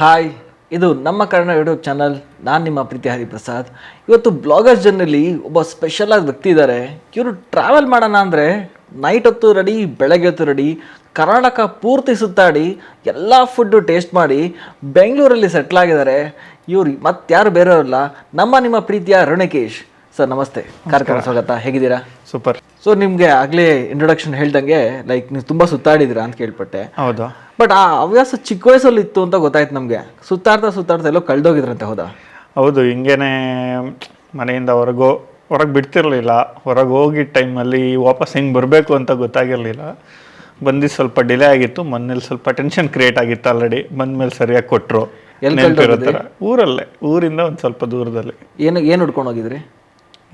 Hi ಇದು ನಮ್ಮ Kannada YouTube channel. ನಾನು ನಿಮ್ಮ ಪ್ರೀತಿ ಹರಿಪ್ರಸಾದ್. ಇವತ್ತು ಬ್ಲಾಗರ್ಸ್ ಜನರಲ್ಲಿ ಒಬ್ಬ ಸ್ಪೆಷಲ್ ಆಗಿ ವ್ಯಕ್ತಿ ಇದ್ದಾರೆ ಇವರು ಟ್ರಾವೆಲ್ ಮಾಡೋಣ ಅಂದರೆ ನೈಟ್ ಹೊತ್ತು ರೆಡಿ ಬೆಳಗ್ಗೆ ಹೊತ್ತು ರೆಡಿ ಕರ್ನಾಟಕ ಪೂರ್ತಿ ಸುತ್ತಾಡಿ ಎಲ್ಲ ಫುಡ್ಡು ಟೇಸ್ಟ್ ಮಾಡಿ ಬೆಂಗಳೂರಲ್ಲಿ ಸೆಟ್ಲ್ ಆಗಿದ್ದಾರೆ. ಇವ್ರು ಮತ್ತಾರು ಬೇರೆಯವರಲ್ಲ ನಮ್ಮ ನಿಮ್ಮ ಪ್ರೀತಿಯ ರುಣಕೇಶ್ ಸರ್ ನಮಸ್ತೆ. ಕಾರ್ಯಕ್ರಮ ಸ್ವಾಗತ. ಹೇಗಿದ್ದೀರಾ? ಸೂಪರ್ ಸೊ ನಿಮಗೆ ಆಗಲೇ ಇಂಟ್ರೊಡಕ್ಷನ್ ಹೇಳ್ದಂಗೆ ಲೈಕ್ ನೀವು ತುಂಬ ಸುತ್ತಾಡಿದ್ರ ಅಂತ ಕೇಳ್ಪಟ್ಟೆ. ಹೌದು. ಬಟ್ ಆ ಹವ್ಯಾಸ ಚಿಕ್ಕ ವಯಸ್ಸಲ್ಲಿ ಇತ್ತು ಅಂತ ಗೊತ್ತಾಯ್ತು ನಮಗೆ. ಸುತ್ತಾಡ್ತಾ ಸುತ್ತಾಡ್ತಾ ಎಲ್ಲೋ ಕಳ್ದೋಗಿದ್ರಂತೆ ಹೌದಾ? ಹೌದು ಹಿಂಗೇನೆ ಮನೆಯಿಂದ ಹೊರಗೋ ಹೊರಗೆ ಬಿಡ್ತಿರ್ಲಿಲ್ಲ. ಹೊರಗೆ ಹೋಗಿದ್ದ ಟೈಮಲ್ಲಿ ವಾಪಸ್ ಹೆಂಗೆ ಬರಬೇಕು ಅಂತ ಗೊತ್ತಾಗಿರಲಿಲ್ಲ. ಬಂದು ಸ್ವಲ್ಪ ಡಿಲೇ ಆಗಿತ್ತು. ಮನೇಲಿ ಸ್ವಲ್ಪ ಟೆನ್ಷನ್ ಕ್ರಿಯೇಟ್ ಆಗಿತ್ತು ಆಲ್ರೆಡಿ. ಬಂದ್ಮೇಲೆ ಸರಿಯಾಗಿ ಕೊಟ್ಟರು ಎಲ್ಲಿ ನೆನಪಿರೋ ಥರ. ಊರಲ್ಲೇ. ಊರಿಂದ ಒಂದು ಸ್ವಲ್ಪ ದೂರದಲ್ಲಿ. ಏನು ಏನು ಹುಡ್ಕೊಂಡು ಹೋಗಿದ್ರಿ?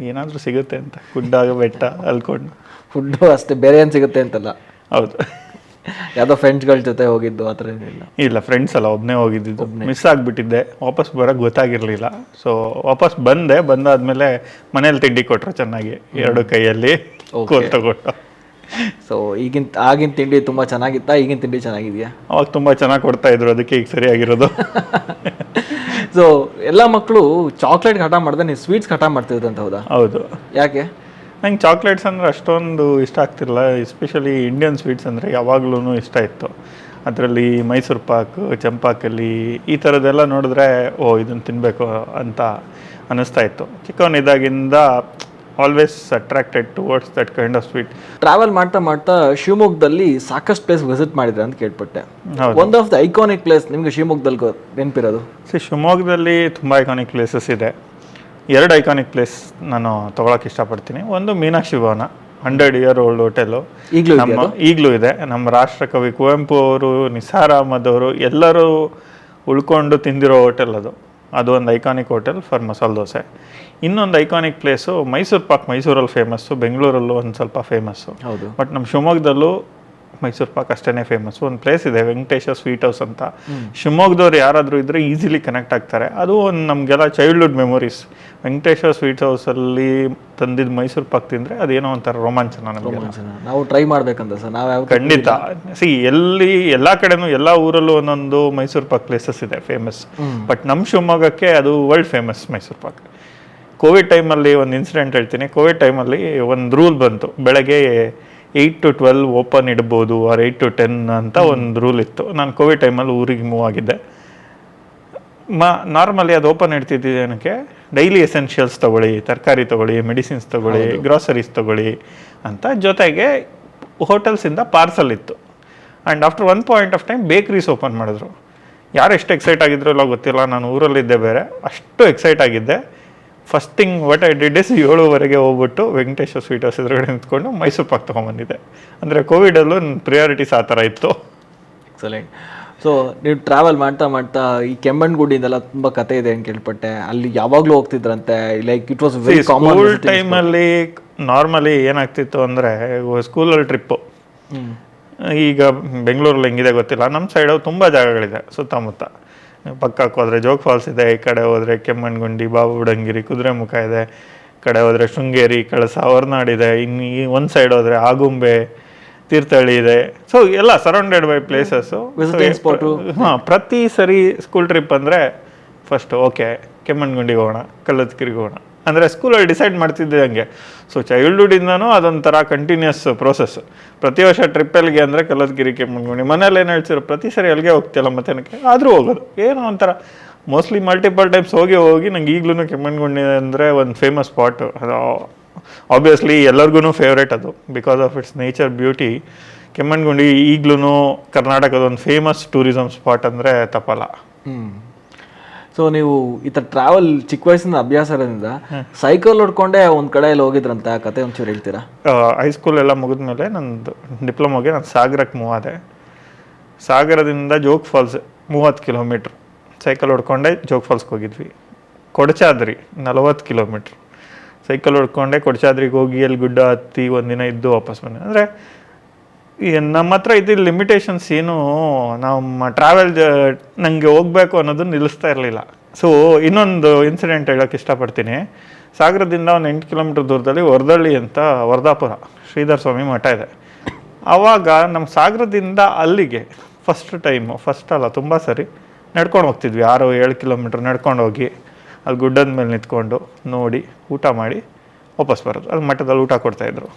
ಏನಾದರೂ ಸಿಗುತ್ತೆ ಅಂತ. ಗುಡ್ಡ ಬೆಟ್ಟ ಅಲ್ಕೊಂಡು. ಫುಡ್ಡು ಅಷ್ಟೇ ಬೇರೆ ಏನು ಸಿಗುತ್ತೆ ಅಂತಲ್ಲ. ಹೌದು. ಯಾವುದೋ ಫ್ರೆಂಡ್ಸ್ಗಳ ಜೊತೆ ಹೋಗಿದ್ದು ಆ ಥರ ಏನಿಲ್ಲ. ಇಲ್ಲ ಫ್ರೆಂಡ್ಸ್ ಅಲ್ಲ ಒಬ್ಬನೇ ಹೋಗಿದ್ದಿದ್ದು ಮಿಸ್ ಆಗಿಬಿಟ್ಟಿದ್ದೆ. ವಾಪಸ್ ಬರೋಕ್ಕೆ ಗೊತ್ತಾಗಿರಲಿಲ್ಲ. ಸೊ ವಾಪಸ್ ಬಂದೆ ಬಂದಾದ್ಮೇಲೆ ಮನೇಲಿ ತಿಂಡಿ ಕೊಟ್ಟರು ಚೆನ್ನಾಗಿ. ಎರಡು ಕೈಯಲ್ಲಿ ಕೋಲ್ ತಗೊಟ್ಟು ಸೊ ಈಗಿನ ಆಗಿನ ತಿಂಡಿ ತುಂಬ ಚೆನ್ನಾಗಿತ್ತಾ? ಈಗಿನ ತಿಂಡಿ ಚೆನ್ನಾಗಿದೆಯಾ? ಅವಾಗ ತುಂಬ ಚೆನ್ನಾಗಿ ಕೊಡ್ತಾ ಇದ್ರು ಅದಕ್ಕೆ ಈಗ ಸರಿಯಾಗಿರೋದು. ಸೊ ಎಲ್ಲ ಮಕ್ಕಳು ಚಾಕ್ಲೇಟ್ ಹಠ ಮಾಡಿದ್ರೆ ನೀವು ಸ್ವೀಟ್ಸ್ ಹಠ ಮಾಡ್ತಿದ್ರು ಅಂತ ಹೌದಾ? ಹೌದು. ಯಾಕೆ? ನಂಗೆ ಚಾಕ್ಲೇಟ್ಸ್ ಅಂದರೆ ಅಷ್ಟೊಂದು ಇಷ್ಟ ಆಗ್ತಿಲ್ಲ ಎಸ್ಪೆಷಲಿ ಇಂಡಿಯನ್ ಸ್ವೀಟ್ಸ್ ಅಂದರೆ ಯಾವಾಗ್ಲೂ ಇಷ್ಟ ಇತ್ತು. ಅದರಲ್ಲಿ ಮೈಸೂರು ಪಾಕ್ ಚಂಪಾಕಲಿ ಈ ಥರದ್ದೆಲ್ಲ ನೋಡಿದ್ರೆ ಓ ಇದನ್ನು ತಿನ್ನಬೇಕು ಅಂತ ಅನ್ನಿಸ್ತಾ ಇತ್ತು. ಚಿಕ್ಕವನಿದ್ದಾಗಿಂದ always attracted towards that kind of sweet travel ಮಾಡ್ತಾ ಮಾಡ್ತಾ ಶಿವಮೊಗ್ಗದಲ್ಲಿ ಸಾಕಷ್ಟು ಪ್ಲೇಸ್ ವಿಸಿಟ್ ಮಾಡಿದ್ರೆ ಅಂತ ಕೇಳ್ಪಟ್ಟೆ. One of the iconic place ನಿಮಗೆ ಶಿವಮೊಗ್ಗದಲ್ಲಿ ನೆನಪಿರೋದು? ಸಿ ಶಿವಮೊಗ್ಗದಲ್ಲಿ ತುಂಬ ಐಕಾನಿಕ್ ಪ್ಲೇಸಸ್ ಇದೆ. ಎರಡು ಐಕಾನಿಕ್ ಪ್ಲೇಸ್ ನಾನು ತೊಗೊಳಕ್ಕೆ ಇಷ್ಟಪಡ್ತೀನಿ. ಒಂದು Meenakshi Bhavan hundred year old hotel ಈಗಲೂ ನಮ್ಮ ಈಗಲೂ ಇದೆ. ನಮ್ಮ ರಾಷ್ಟ್ರಕವಿ ಕುವೆಂಪು ಅವರು ನಿಸಾರ್ ಅಹಮದ್ ಅವರು ಎಲ್ಲರೂ ಉಳ್ಕೊಂಡು ತಿಂದಿರೋ ಹೋಟೆಲ್ ಅದು. ಅದು ಒಂದು iconic hotel for masala dosa. ಇನ್ನೊಂದು ಐಕಾನಿಕ್ ಪ್ಲೇಸು ಮೈಸೂರು ಪಾಕ್ ಮೈಸೂರಲ್ಲಿ ಫೇಮಸ್ಸು ಬೆಂಗಳೂರಲ್ಲೂ ಒಂದು ಸ್ವಲ್ಪ ಫೇಮಸ್ಸು ಹೌದು. ಬಟ್ ನಮ್ಮ ಶಿವಮೊಗ್ಗದಲ್ಲೂ ಮೈಸೂರು ಪಾಕ್ ಅಷ್ಟೇ ಫೇಮಸ್ ಒಂದು ಪ್ಲೇಸ್ ಇದೆ ವೆಂಕಟೇಶ ಸ್ವೀಟ್ ಹೌಸ್ ಅಂತ. ಶಿವಮೊಗ್ಗದವ್ರು ಯಾರಾದರೂ ಇದ್ರೆ ಈಸಿಲಿ ಕನೆಕ್ಟ್ ಆಗ್ತಾರೆ. ಅದು ಒಂದು ನಮಗೆಲ್ಲ ಚೈಲ್ಡ್ಹುಡ್ ಮೆಮೊರೀಸ್ ವೆಂಕಟೇಶ್ವರ ಸ್ವೀಟ್ ಹೌಸಲ್ಲಿ ತಂದಿದ್ದ ಮೈಸೂರು ಪಾಕ್ ತಿಂದರೆ ಅದೇನೋ ಒಂಥರ ರೋಮಾಂಚನ ನಮಗೆ ನಾವು ಟ್ರೈ ಮಾಡ್ಬೇಕಂತ ಸರ್. ನಾವು ಯಾವ ಖಂಡಿತ. ಸಿ ಎಲ್ಲಿ ಎಲ್ಲ ಕಡೆನೂ ಎಲ್ಲ ಊರಲ್ಲೂ ಒಂದೊಂದು ಮೈಸೂರು ಪಾಕ್ ಪ್ಲೇಸಸ್ ಇದೆ ಫೇಮಸ್ ಬಟ್ ನಮ್ಮ ಶಿವಮೊಗ್ಗಕ್ಕೆ ಅದು world famous Mysore pak. Covid ಟೈಮಲ್ಲಿ ಒಂದು ಇನ್ಸಿಡೆಂಟ್ ಹೇಳ್ತೀನಿ. ಕೋವಿಡ್ ಟೈಮಲ್ಲಿ ಒಂದು ರೂಲ್ ಬಂತು. ಬೆಳಗ್ಗೆ ಏಯ್ಟ್ ಟು ಟ್ವೆಲ್ ಓಪನ್ ಇಡ್ಬೋದು ಆರ್ ಏಯ್ಟ್ ಟು ಟೆನ್ ಅಂತ ಒಂದು ರೂಲ್ ಇತ್ತು. ನಾನು ಕೋವಿಡ್ ಟೈಮಲ್ಲಿ ಊರಿಗೆ ಮೂವ್ ಆಗಿದ್ದೆ. ಮ ನಾರ್ಮಲಿ ಅದು ಓಪನ್ ಇಡ್ತಿದ್ದೇನಕ್ಕೆ ಡೈಲಿ ಎಸೆನ್ಷಿಯಲ್ಸ್ ತಗೊಳ್ಳಿ ತರಕಾರಿ ತಗೊಳ್ಳಿ ಮೆಡಿಸಿನ್ಸ್ ತೊಗೊಳ್ಳಿ ಗ್ರಾಸರೀಸ್ ತಗೊಳ್ಳಿ ಅಂತ ಜೊತೆಗೆ ಹೋಟೆಲ್ಸಿಂದ ಪಾರ್ಸಲ್ ಇತ್ತು. And after one point of time bakeries open ಮಾಡಿದ್ರು. ಯಾರು ಎಷ್ಟು ಎಕ್ಸೈಟ್ ಆಗಿದ್ರು ಇಲ್ಲ ಗೊತ್ತಿಲ್ಲ. ನಾನು ಊರಲ್ಲಿದ್ದೆ ಬೇರೆ. ಅಷ್ಟು ಎಕ್ಸೈಟ್ ಆಗಿದ್ದೆ. First thing what I did is ಏಳುವರೆಗೆ ಹೋಗ್ಬಿಟ್ಟು ವೆಂಕಟೇಶ್ವರ ಸ್ವೀಟ್ ಹೌಸ್ ಎದುರುಗಡೆ ನಿಂತ್ಕೊಂಡು ಮೈಸೂರು ಪಾಕ್ ತೊಗೊಂಬಂದಿದ್ದೆ. ಅಂದರೆ ಕೋವಿಡಲ್ಲೂ ನನ್ನ ಪ್ರಿಯಾರಿಟೀಸ್ ಆ ಥರ ಇತ್ತು. ಎಕ್ಸಲೆಂಟ್ ಸೊ ನೀವು ಟ್ರಾವೆಲ್ ಮಾಡ್ತಾ ಮಾಡ್ತಾ ಈ ಕೆಮ್ಮಣ್ಣಗುಡಿಯಿಂದೆಲ್ಲ ತುಂಬ ಕತೆ ಇದೆ ಅಂತ ಕೇಳ್ಪಟ್ಟೆ. ಅಲ್ಲಿ ಯಾವಾಗಲೂ ಹೋಗ್ತಿದ್ರಂತೆ? Like it was very school ಟೈಮಲ್ಲಿ ನಾರ್ಮಲಿ ಏನಾಗ್ತಿತ್ತು ಅಂದರೆ ಸ್ಕೂಲಲ್ಲಿ ಟ್ರಿಪ್ಪು ಈಗ ಬೆಂಗಳೂರಲ್ಲಿ ಹೆಂಗಿದೆ ಗೊತ್ತಿಲ್ಲ. ನಮ್ಮ ಸೈಡು ತುಂಬ ಜಾಗಗಳಿದೆ ಸುತ್ತಮುತ್ತ. ಪಕ್ಕಕ್ಕೆ ಹೋದರೆ ಜೋಗ್ ಫಾಲ್ಸ್ ಇದೆ ಈ ಕಡೆ ಹೋದರೆ ಕೆಮ್ಮಣ್ಣಗುಂಡಿ ಬಾಬುಡಂಗಿರಿ ಕುದುರೆಮುಖ ಇದೆ ಈ ಕಡೆ ಹೋದರೆ ಶೃಂಗೇರಿ ಕಳಸ ಹೊರನಾಡ್ ಇದೆ ಇನ್ನು ಈ ಒಂದು ಸೈಡ್ ಹೋದರೆ ಆಗುಂಬೆ ತೀರ್ಥಹಳ್ಳಿ ಇದೆ. ಸೊ ಎಲ್ಲ ಸರೌಂಡೆಡ್ ಬೈ ಪ್ಲೇಸಸ್ಸು. ಹಾಂ ಪ್ರತಿ ಸರಿ ಸ್ಕೂಲ್ ಟ್ರಿಪ್ ಅಂದರೆ ಫಸ್ಟ್ ಓಕೆ ಕೆಮ್ಮಣ್ಣಗುಂಡಿಗೆ ಹೋಗೋಣ ಕಲ್ಲತ್ಗಿರಿಗೆ ಹೋಗೋಣ. ಅಂದರೆ ಸ್ಕೂಲಲ್ಲಿ ಡಿಸೈಡ್ ಮಾಡ್ತಿದ್ದೆ ಹಂಗೆ. ಸೊ ಚೈಲ್ಡ್ಹುಡ್ಡಿಂದನೂ ಅದೊಂಥರ ಕಂಟಿನ್ಯೂಸ್ ಪ್ರೋಸೆಸ್ ಪ್ರತಿ ವರ್ಷ ಟ್ರಿಪ್ಪಲ್ಲಿಗೆ ಅಂದರೆ ಕಲ್ಲತ್ಗಿರಿ ಕೆಮ್ಮಣ್ಣಗುಂಡಿ. ಮನೇಲಿ ಏನು ಹೇಳ್ತಿರೋ ಪ್ರತಿ ಸರಿ ಅಲ್ಲಿಗೆ ಹೋಗ್ತಿಲ್ಲ ಮತ್ತೆನಕ್ಕೆ ಆದರೂ ಹೋಗೋದು. ಏನೋ ಒಂಥರ. ಮೋಸ್ಟ್ಲಿ ಮಲ್ಟಿಪಲ್ ಟೈಮ್ಸ್ ಹೋಗಿ ಹೋಗಿ ನಂಗೆ ಈಗಲೂ ಕೆಮ್ಮಣ್ಣಗುಂಡಿ ಅಂದರೆ ಒಂದು ಫೇಮಸ್ ಸ್ಪಾಟು ಅದು ಆಬ್ವಿಯಸ್ಲಿ ಎಲ್ಲರಿಗೂ ಫೇವ್ರೇಟ್ ಅದು. Because of its nature beauty Kemmannugundi ಈಗಲೂ ಕರ್ನಾಟಕದ ಒಂದು ಫೇಮಸ್ ಟೂರಿಸಮ್ ಸ್ಪಾಟ್ ಅಂದರೆ ಹ್ಮ್. ಸೊ ನೀವು ಈ ಥರ ಟ್ರಾವೆಲ್ ಚಿಕ್ಕ ವಯಸ್ಸಿನ ಅಭ್ಯಾಸ ಇರೋದ್ರಿಂದ ಸೈಕಲ್ ಹೊಡ್ಕೊಂಡೆ ಒಂದ್ ಕಡೆಯಲ್ಲಿ ಹೋಗಿದ್ರಂತ ಆ ಕತೆ ಒಂಚೂರು ಹೇಳ್ತೀರಾ? ಹೈಸ್ಕೂಲ್ ಎಲ್ಲ ಮುಗಿದ್ಮೇಲೆ ನಂದು ಡಿಪ್ಲೊಮಾಗೆ ನಾನು ಸಾಗರಕ್ಕೆ ಮೂವ್ ಆದೆ. ಸಾಗರದಿಂದ ಜೋಗ್ ಫಾಲ್ಸ್ ಮೂವತ್ತು ಕಿಲೋಮೀಟ್ರ್ ಸೈಕಲ್ ಹೊಡ್ಕೊಂಡೆ ಜೋಗ್ ಫಾಲ್ಸ್ಗೆ ಹೋಗಿದ್ವಿ. ಕೊಡಚಾದ್ರಿ ನಲವತ್ತು ಕಿಲೋಮೀಟ್ರ್ ಸೈಕಲ್ ಹೊಡ್ಕೊಂಡೆ ಕೊಡಚಾದ್ರಿಗೆ ಹೋಗಿ ಅಲ್ಲಿ ಗುಡ್ಡ ಹತ್ತಿ ಒಂದಿನ ಇದ್ದು ವಾಪಸ್ ಬಂದೆ. ಅಂದರೆ ನಮ್ಮ ಹತ್ರ ಇದು ಲಿಮಿಟೇಷನ್ಸ್ ಏನು ನಮ್ಮ ಟ್ರಾವೆಲ್ ನನಗೆ ಹೋಗಬೇಕು ಅನ್ನೋದು ನಿಲ್ಲಿಸ್ತಾ ಇರಲಿಲ್ಲ. ಸೊ ಇನ್ನೊಂದು ಇನ್ಸಿಡೆಂಟ್ ಹೇಳೋಕ್ಕೆ ಇಷ್ಟಪಡ್ತೀನಿ. ಸಾಗರದಿಂದ ಒಂದು ಎಂಟು ಕಿಲೋಮೀಟರ್ ದೂರದಲ್ಲಿ ವರದಳ್ಳಿ ಅಂತ ವರದಾಪುರ, ಶ್ರೀಧರ ಸ್ವಾಮಿ ಮಠ ಇದೆ. ಆವಾಗ ನಮ್ಮ ಸಾಗರದಿಂದ ಅಲ್ಲಿಗೆ ಫಸ್ಟ್ ಟೈಮು ಫಸ್ಟ್ ಅಲ್ಲ, ತುಂಬ ಸರಿ ನಡ್ಕೊಂಡು ಹೋಗ್ತಿದ್ವಿ. ಆರು, ಏಳು ಕಿಲೋಮೀಟ್ರ್ ನಡ್ಕೊಂಡು ಹೋಗಿ, ಅಲ್ಲಿ ಗುಡ್ಡದ ಮೇಲೆ ನಿಂತ್ಕೊಂಡು ನೋಡಿ, ಊಟ ಮಾಡಿ ವಾಪಸ್ ಬರೋದು. ಅಲ್ಲಿ ಮಠದಲ್ಲಿ ಊಟ ಕೊಡ್ತಾಯಿದ್ರು